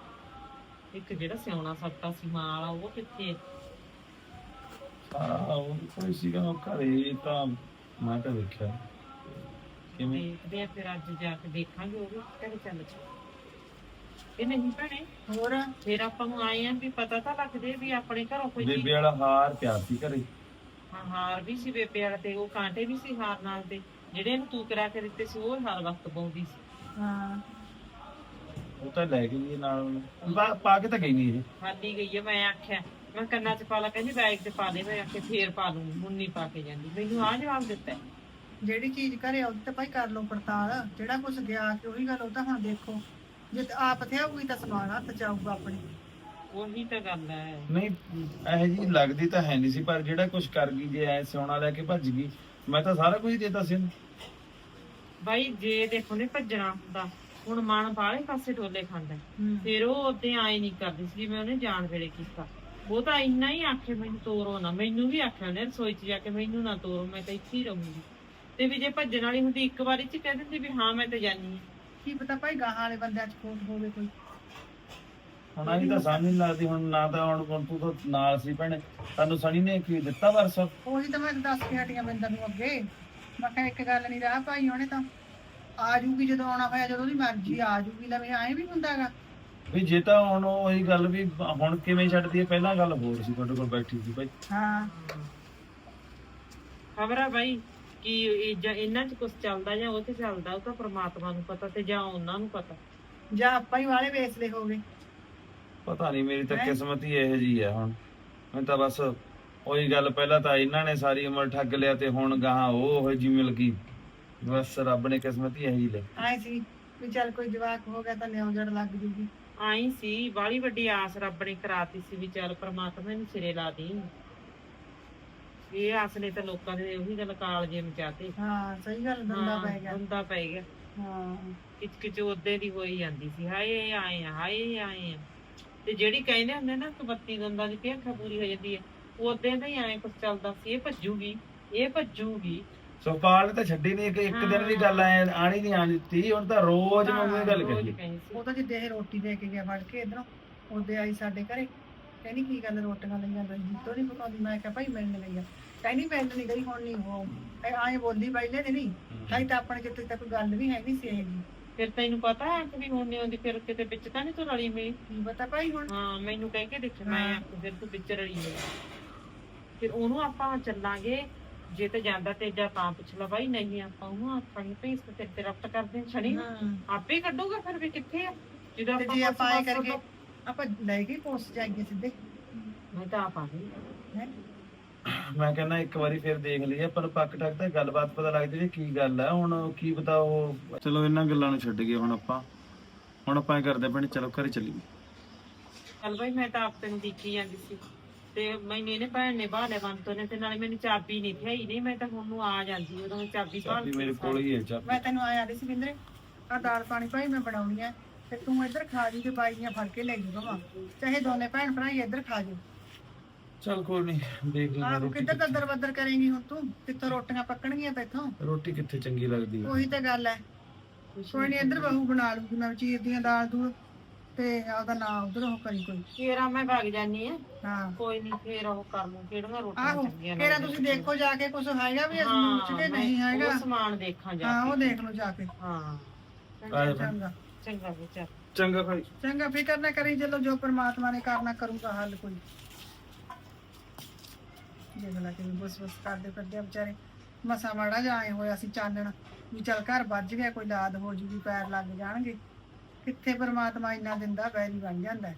Speaker 6: ਇੱਕ ਜਿਹੜਾ ਸਿਆਉਣਾ ਸੱਤਾ ਸੀ ਮਾਂ ਵਾਲਾ ਉਹ ਕਿੱਥੇ
Speaker 3: ਸਾਰਾ ਉਹ ਕੋਈ ਸੀਗਾ ਉਹ ਘਰੇ ਤਾਂ ਮੈਂ ਤਾਂ ਵੇਖਿਆ ਕਿਵੇਂ?
Speaker 6: ਦੇਖਦੇ ਆ ਫਿਰ ਅੱਜ ਜਾ ਕੇ ਦੇਖਾਂਗੇ ਉਹ ਵੀ ਘਰੇ ਚੱਲ ਚ। ਇਹ ਨਹੀਂ ਭੈਣੇ।
Speaker 4: ਹੋਰ
Speaker 6: ਫਿਰ ਆਪਾਂ ਨੂੰ ਆਏ ਆ ਵੀ ਪਤਾ ਤਾਂ ਲੱਗ ਜੇ ਵੀ ਆਪਣੇ ਘਰੋਂ ਕੋਈ ਚੀਜ਼
Speaker 3: ਬੇਬੇ ਵਾਲਾ ਹਾਰ ਪਿਆ ਸੀ ਘਰੇ।
Speaker 6: ਹਾਂ ਹਾਰ ਵੀ ਸੀ ਬੇਬੇ ਵਾਲਾ ਤੇ ਉਹ ਕਾਂਟੇ ਵੀ ਸੀ ਹਾਰ ਨਾਲ ਦੇ ਜਿਹੜੇ ਇਹਨੂੰ ਤੂੰ ਕਰਾ ਕੇ ਦਿੱਤੇ ਸੀ ਉਹ ਹਰ ਵਕਤ ਪਾਉਂਦੀ ਸੀ।
Speaker 4: ਹਾਂ।
Speaker 3: ਉਹ ਤਾਂ ਲੈ ਗਈ ਇਹ ਨਾਲ। ਉਹਨੂੰ। ਪਾ- ਪਾ ਕੇ ਤਾਂ ਗਈ ਨਹੀਂ ਇਹ।
Speaker 6: ਖਾਲੀ ਗਈ ਹੈ ਮੈਂ ਆਖਿਆ ਮੈਂ ਕੰਨਾਂ 'ਚ ਪਾ ਲਾ ਕਹਿੰਦੀ ਬੈਗ 'ਚ ਪਾ ਦੇ ਮੈਂ ਆਖਿਆ ਫੇਰ ਪਾ ਲੂੰ ਨਹੀਂ ਪਾ ਕੇ ਜਾਂਦੀ। ਮੈਨੂੰ ਆਹ ਜਵਾਬ ਦਿੱਤਾ। ਹੈ।
Speaker 4: ਜਿਹੜੀ ਚੀਜ਼ ਘਰੇ ਆਉਂਦੀ ਤਾਂ ਭਾਈ ਕਰ ਲਓ ਪੜਤਾਲ। ਜਿਹੜਾ ਕੁਝ ਗਿਆ ਕਿ ਉਹੀ ਗੱਲ ਉਹ ਤਾਂ ਹੁਣ ਦੇਖੋ। ਜੇ ਤਾਂ ਆਪ ਤੇ ਹੋਊਗੀ ਤਾਂ ਸਮਾਨ ਹੱਥ ਚ ਆਊਗਾ ਆਪਣੇ।
Speaker 6: ਉਹੀ ਤਾਂ ਗੱਲ ਹੈ।
Speaker 3: ਨਹੀਂ ਇਹ ਜੀ ਲੱਗਦੀ ਤਾਂ ਹੈ ਨਹੀਂ ਸੀ ਪਰ ਜਿਹੜਾ ਕੁਝ ਕਰ ਗਈ ਜੇ ਐ ਸੋਨਾ ਲੈ ਕੇ ਭੱਜ ਗਈ ਮੈਂ ਤਾਂ ਸਾਰਾ ਕੁਝ ਦੇਤਾ ਸੀ ਉਹਨੂੰ।
Speaker 6: ਬਾਈ ਜੇ ਦੇਖੋ ਨੇ ਭੱਜਣਾ ਹੁੰਦਾ ਹੁਣ ਮਨ ਬਾਹਲੇ ਪਾਸੇ ਢੋਲੇ ਖਾਂਦਾ ਹੈ। ਫਿਰ ਉਹ ਉਹਦੇ ਆਏ ਨਹੀਂ ਕਰਦੀ ਸੀ ਜਿਵੇਂ ਉਹਨੇ ਜਾਣ ਵੇਲੇ ਕੀਤਾ। ਉਹ ਤਾਂ ਇੰਨਾ ਹੀ ਆਖੇ ਮੈਨੂੰ ਤੋਰੋ ਨਾ। ਮੈਨੂੰ ਵੀ ਆਖਿਆ ਰਸੋਈ 'ਚ ਜਾ ਕੇ ਮੈਨੂੰ ਨਾ ਤੋਰੋ ਮੈਂ ਤਾਂ ਇੱਥੇ ਹੀ ਰਹੂੰਗੀ। ਤੇ ਵੀ ਜੇ ਭੱਜਣ ਵਾਲੀ ਹੁੰਦੀ ਇੱਕ ਵਾਰੀ 'ਚ ਕਹਿ ਦਿੰਦੀ ਵੀ ਹਾਂ ਮੈਂ ਤਾਂ ਹਾਂ।
Speaker 4: ਕੀ ਪਤਾ ਭਾਈ ਗਾਹਾਂ ਵਾਲੇ ਬੰਦਿਆਂ ਚ ਖੋਟ ਹੋਵੇ ਕੋਈ।
Speaker 3: ਹੁਣ ਆਈ ਤਾਂ ਸਮਝ ਨਹੀਂ ਲੱਗਦੀ ਹੁਣ ਨਾ ਤਾਂ ਹੁਣ ਹੁਣ ਤੂੰ ਤਾਂ ਨਾਲ ਸੀ ਭੈਣੇ ਤੁਹਾਨੂੰ ਸਣੀ ਨੇ ਕੀ ਦਿੱਤਾ ਵਰਸ
Speaker 4: ਉਹੀ ਤਾਂ ਮੈਂ ਦੱਸ ਕੇ ਹਟੀਆਂ ਬਿੰਦਰ ਨੂੰ ਅੱਗੇ। ਮੈਂ ਕਿਹਾ ਇੱਕ ਗੱਲ ਨਹੀਂ ਰਹਾ ਭਾਈ ਉਹਨੇ ਤਾਂ। ਆ ਜੂਗੀ ਜਦੋਂ ਆਉਣਾ ਹੋਇਆ ਜਦੋਂ ਉਹਦੀ ਮਰਜ਼ੀ ਆ ਜੂਗੀ ਲਵੇ ਐਂ ਵੀ ਹੁੰਦਾਗਾ
Speaker 3: ਵੀ ਜੇ ਤਾਂ ਹੁਣ ਉਹੀ ਗੱਲ ਵੀ ਹੁਣ ਕਿਵੇਂ ਛੱਡਦੀ ਹੈ ਪਹਿਲਾਂ ਗੱਲ ਹੋਰ ਸੀ ਤੁਹਾਡੇ ਕੋਲ ਬੈਠੀ ਸੀ ਭਾਈ।
Speaker 4: ਹਾਂ।
Speaker 6: ਖਬਰ ਆ ਬਾਈ। ਕਿ ਇਹ ਜਾਂ ਇਹਨਾਂ 'ਚ ਕੁਝ ਚੱਲਦਾ ਜਾਂ ਉਹ ਤੇ ਚੱਲਦਾ ਉਹ ਤਾਂ ਪ੍ਰਮਾਤਮਾ ਨੂੰ ਪਤਾ ਤੇ ਜਾਂ ਉਹਨਾਂ ਨੂੰ ਪਤਾ।
Speaker 4: ਜਾਂ ਆਪਾਂ ਹੀ ਵਾਲੇ ਵੇਸਲੇ ਹੋਵੇ
Speaker 3: ਪਤਾ ਨਹੀਂ ਮੇਰੀ ਤਾਂ ਕਿਸਮਤ ਹੀ ਇਹੋ ਜੀ ਹੈ ਹੁਣ। ਮੈਂ ਤਾਂ ਬਸ ਉਹੀ ਗੱਲ ਪਹਿਲਾਂ ਤਾਂ ਇਹਨਾਂ ਨੇ ਸਾਰੀ ਉਮਰ ਠੱਗ ਲਿਆ ਤੇ ਹੁਣ ਗਾਹਾਂ ਉਹ ਉਹ ਜੀ ਮਿਲ ਗਈ। ਬਸ ਰੱਬ ਨੇ ਕਿਸਮਤ ਹੀ ਇਹੀ ਲੈ
Speaker 4: ਆਏ ਸੀ ਵੀ ਚੱਲ ਕੋਈ ਜਵਾਕ ਹੋ ਗਿਆ ਤਾਂ ਲਿਆਉ ਜੜ ਲੱਗ ਜੂਗੀ।
Speaker 6: ਆਈ ਸੀ ਬਾਲੀ ਵੱਡੀ ਆਸ ਰੱਬ ਨੇ ਕਰਾਤੀ ਸੀ ਵੀ ਚੱਲ ਪ੍ਰਮਾਤਮਾ ਨੂੰ ਸਿਰੇ ਲਾ ਦੀ ਇਹ ਆਸ ਨੇ ਤਾਂ ਲੋਕਾਂ ਦੇ ਉਹੀ ਗੱਲ ਕਾਲ ਜੇ ਮਚਾਤੇ
Speaker 4: ਹਾਂ ਸਹੀ ਗੱਲ ਦੰਦਾ ਪੈ ਗਿਆ।
Speaker 6: ਦੰਦਾ ਪੈ ਗਿਆ।
Speaker 4: ਹਾਂ।
Speaker 6: ਕਿਚ ਕਿਚ ਉਹਦੇ ਦੀ ਹੋਈ ਜਾਂਦੀ ਸੀ। ਹਾਏ ਆਏ ਆ ਹਾਏ ਆਏ ਆ। ਤੇ ਜਿਹੜੀ ਕਹਿੰਦੇ ਹੁੰਦੇ ਨਾ ਕਿ ਬੱਤੀ ਦੰਦਾਂ ਦੀ ਭੇਖਾ ਪੂਰੀ ਹੋ ਜਾਂਦੀ ਹੈ ਉਹਦੇ ਦਾ ਹੀ ਐਂ ਕੁਝ ਚੱਲਦਾ ਸੀ। ਇਹ ਭੱਜੂਗੀ ਇਹ ਭੱਜੂਗੀ।
Speaker 3: ਸੁਖਪਾਲ ਨੇ ਤਾਂ ਛੱਡੀ ਨਹੀਂ ਕਿ ਇੱਕ ਦਿਨ ਵੀ ਗੱਲ ਐ ਆਣੀ ਨਹੀਂ ਆਣ ਦਿੱਤੀ। ਹੁਣ ਤਾਂ ਰੋਜ਼ ਮੈਨੂੰ ਇਹ ਗੱਲ
Speaker 6: ਸੀ।
Speaker 4: ਉਹ ਤਾਂ ਜਿੱਦੇ ਰੋਟੀ ਦੇ ਕੇ ਗਿਆ ਫੜ ਕੇ ਇਧਰੋਂ ਉਹਦੇ ਆਈ ਸਾਡੇ ਘਰੇ। ਕਹਿੰਦੀ ਕੀ ਗੱਲ ਰੋਟੀਆਂ ਲਈਆਂ ਰਣਜੀਤੋਂ ਨਹੀਂ ਪਕਾਉਂਦੀ। ਮੈਂ ਕਿਹਾ ਭਾਈ ਮਿਲਣ ਗਈ ਆ। ਕਹਿੰਦੀ ਮਿਲਣ ਨਹੀਂ ਗਈ ਹੁਣ ਨਹੀਂ ਉਹ। ਐਂ ਬੋਲਦੀ ਪਹਿਲੇ ਦਿਨ ਹੀ। ਤਾਈ ਤਾਂ ਆਪਣੇ ਕਿਤੇ ਤੱਕ ਗੱਲ ਵੀ ਹੈਗੀ ਸੀ ਇਹ ਜੀ।
Speaker 6: ਫਿਰ ਤੈਨੂੰ ਪਤਾ ਹੈ ਕਿ ਵੀ ਹੁਣ ਨਹੀਂ ਆਉਂਦੀ ਫਿਰ ਕਿਤੇ ਵਿੱਚ ਤਾਂ ਨਹੀਂ ਤੂੰ ਰਲੀ ਮਿਲੀ?
Speaker 4: ਕੀ ਪਤਾ ਭਾਈ ਹੁਣ।
Speaker 6: ਹਾਂ ਮੈਨੂੰ ਕਹਿ ਕੇ ਦੇਖ ਮੈਂ ਫਿਰ ਤੂੰ ਵਿੱਚ ਰਲੀ ਮਿਲੀ ਫਿਰ ਉਹਨੂੰ ਆਪਾਂ ਚੱਲਾਂਗੇ ਜੇ ਤੇ ਜਾਂਦਾ ਤੇ ਜਾਂ ਤਾਂ ਪੁੱਛ ਲਾ ਬਾਈ ਨਹੀਂ ਆਪਾਂ ਉਹਨੂੰ ਆਖਾਂਗੇ ਭਈ ਇਸ ਤੇ ਤੇ ਰਫਤ ਕਰਦੇ ਛੜੀ ਆਪੇ ਕੱਢੂਗਾ ਫਿਰ ਵੀ ਕਿੱਥੇ ਆ? ਜਦੋਂ
Speaker 4: ਤੇ
Speaker 6: ਆਪਾਂ ਬਸ
Speaker 4: ਕਰਕੇ ਆਪਾਂ ਲੈ ਕੇ ਪੋਸਟ ਜਾਈਏ ਸਿੱਧੇ।
Speaker 6: ਮੈਂ ਤਾਂ ਆਪ ਆ ਗਈ
Speaker 4: ਹੈਂ?
Speaker 3: ਮੈਂ ਕਹਿੰਦਾ ਇੱਕ ਵਾਰੀ ਫਿਰ ਦੇਖ ਲਈਏ ਪਰ ਪੱਕ ਟੱਕ ਤਾਂ ਗੱਲਬਾਤ ਪਤਾ ਲੱਗ ਜੇ ਕੀ ਗੱਲ ਹੈ ਹੁਣ ਕੀ ਪਤਾ ਉਹ ਚਲੋ ਇਹਨਾਂ ਗੱਲਾਂ ਨੂੰ ਛੱਡ ਗਏ ਹੁਣ ਆਪਾਂ। ਹੁਣ ਆਪਾਂ ਇਹ ਕਰਦੇ ਪੈਣੇ ਚਲੋ ਘਰੇ ਚੱਲੀਏ।
Speaker 6: ਚੱਲ ਬਾਈ ਮੈਂ ਤਾਂ ਆਪ ਤੈਨੂੰ ਦੇਖੀ ਜਾਂਦੀ ਸੀ। ਤੇ ਮੈਨੂੰ ਇਹਨੇ ਭੈਣ ਨੇ ਬਾਹਲੇ ਬੰਤੋ ਨੇ ਤੇ ਨਾਲੇ ਮੈਨੂੰ ਚਾਬੀ ਨਹੀਂ ਥਈ ਨਹੀਂ ਮੈਂ ਤਾਂ ਹੁਣ ਨੂੰ ਆ ਜਾਂਦੀ ਉਦੋਂ ਚਾਬੀ ਭਾਲ
Speaker 3: ਚਾਬੀ ਮੇਰੇ ਕੋਲ ਹੀ ਹੈ ਚਾਬੀ।
Speaker 4: ਮੈਂ ਤੈਨੂੰ ਆਇਆ ਸੀ ਬਿੰਦਰੇ। ਆ ਦਾਲ ਪਾਣੀ ਭਾਈ ਮੈਂ ਬਣਾਉਣੀ ਆ। ਤੇ ਤੂੰ ਇੱਧਰ ਖਾ ਜੀ ਤੇ ਬਾਈਆਂ ਫੜ ਕੇ ਲੈ ਜੀ ਬਵਾ ਚਾਹੇ ਦੋਨੇ ਭੈਣ ਭਰਾ ਹੀ ਇੱਧਰ ਖਾ ਜੀ
Speaker 3: ਚਲ ਕੋਈ ਨਹੀਂ ਦੇਖ ਲੈਂਦੇ
Speaker 4: ਆਹ
Speaker 3: ਰੋਟੀ
Speaker 4: ਕਿੱਧਰ ਦੱਦਰ ਬੱਦਰ ਕਰੇਂਗੀ ਹੁਣ ਤੂੰ? ਕਿੱਥੋਂ ਰੋਟੀਆਂ ਪੱਕਣਗੀਆਂ ਤੇਥੋਂ
Speaker 3: ਰੋਟੀ ਕਿੱਥੇ ਚੰਗੀ ਲੱਗਦੀ ਹੈ
Speaker 4: ਉਹੀ ਤਾਂ ਗੱਲ ਹੈ ਕੋਈ ਨਹੀਂ ਇੱਧਰ ਬਹੂ ਬਣਾ ਲੂਗੀ ਮੈਂ ਚੀਰ ਦੀਆਂ ਦਾਲ ਦੂਲ ਤੇ ਉਹਦਾ ਨਾਂ ਉਧਰ ਉਹ ਕਰੀ ਕੋਈ।
Speaker 6: ਫੇਰਾ ਮੈਂ ਭੱਗ ਜਾਨੀ ਆ।
Speaker 4: ਹਾਂ।
Speaker 6: ਕੋਈ ਨਹੀਂ ਫੇਰ ਉਹ ਕਰ ਲੂੰ ਕਿਹੜੀਆਂ ਰੋਟੀਆਂ
Speaker 4: ਆਹੋ
Speaker 6: ਚੰਗੀਆਂ
Speaker 4: ਕਿਹੜਾ ਤੁਸੀਂ ਦੇਖੋ ਜਾ ਕੇ ਕੁਝ ਹੈਗਾ ਵੀ ਅਸਮੂਨ ਚ ਕਿ ਨਹੀਂ ਹੈਗਾ।
Speaker 6: ਉਹ ਸਮਾਨ ਦੇਖਾਂ ਜਾ
Speaker 4: ਹਾਂ ਉਹ ਦੇਖ ਲਓ ਜਾ ਕੇ।
Speaker 6: ਹਾਂ।
Speaker 3: ਆ ਜਾ।
Speaker 4: ਚੰਗਾ।
Speaker 6: ਚੰਗਾ ਵਿਚਾਰ
Speaker 3: ਚੰਗਾ ਭਾਈ।
Speaker 4: ਚੰਗਾ ਫਿਕਰ ਨਾ ਕਰੀ ਜਦੋਂ ਜੋ ਪ੍ਰਮਾਤਮਾ ਨੇ ਕਰਨਾ ਕਰੂਗਾ ਹੱਲ ਕੋਈ। ਦੇਖ ਲਾ ਕਿ ਬਸ ਬਸ ਕਰਦੇ ਕਰਦੇ ਵਿਚਾਰੇ। ਮਸਾ ਮਾੜਾ ਜਾਏ ਹੋਇਆ ਸੀ ਚਾਨਣ ਵੀ ਚੱਲ ਘਰ ਵੱਜ ਗਿਆ ਕੋਈ ਲਾਦ ਹੋ ਜੂਗੀ ਪੈਰ ਲੱਗ ਜਾਣਗੇ। ਕਿੱਥੇ ਪ੍ਰਮਾਤਮਾ ਇੰਨਾ ਦਿੰਦਾ ਬੈਰੀ ਬਣ ਜਾਂਦਾ। ਹੈ।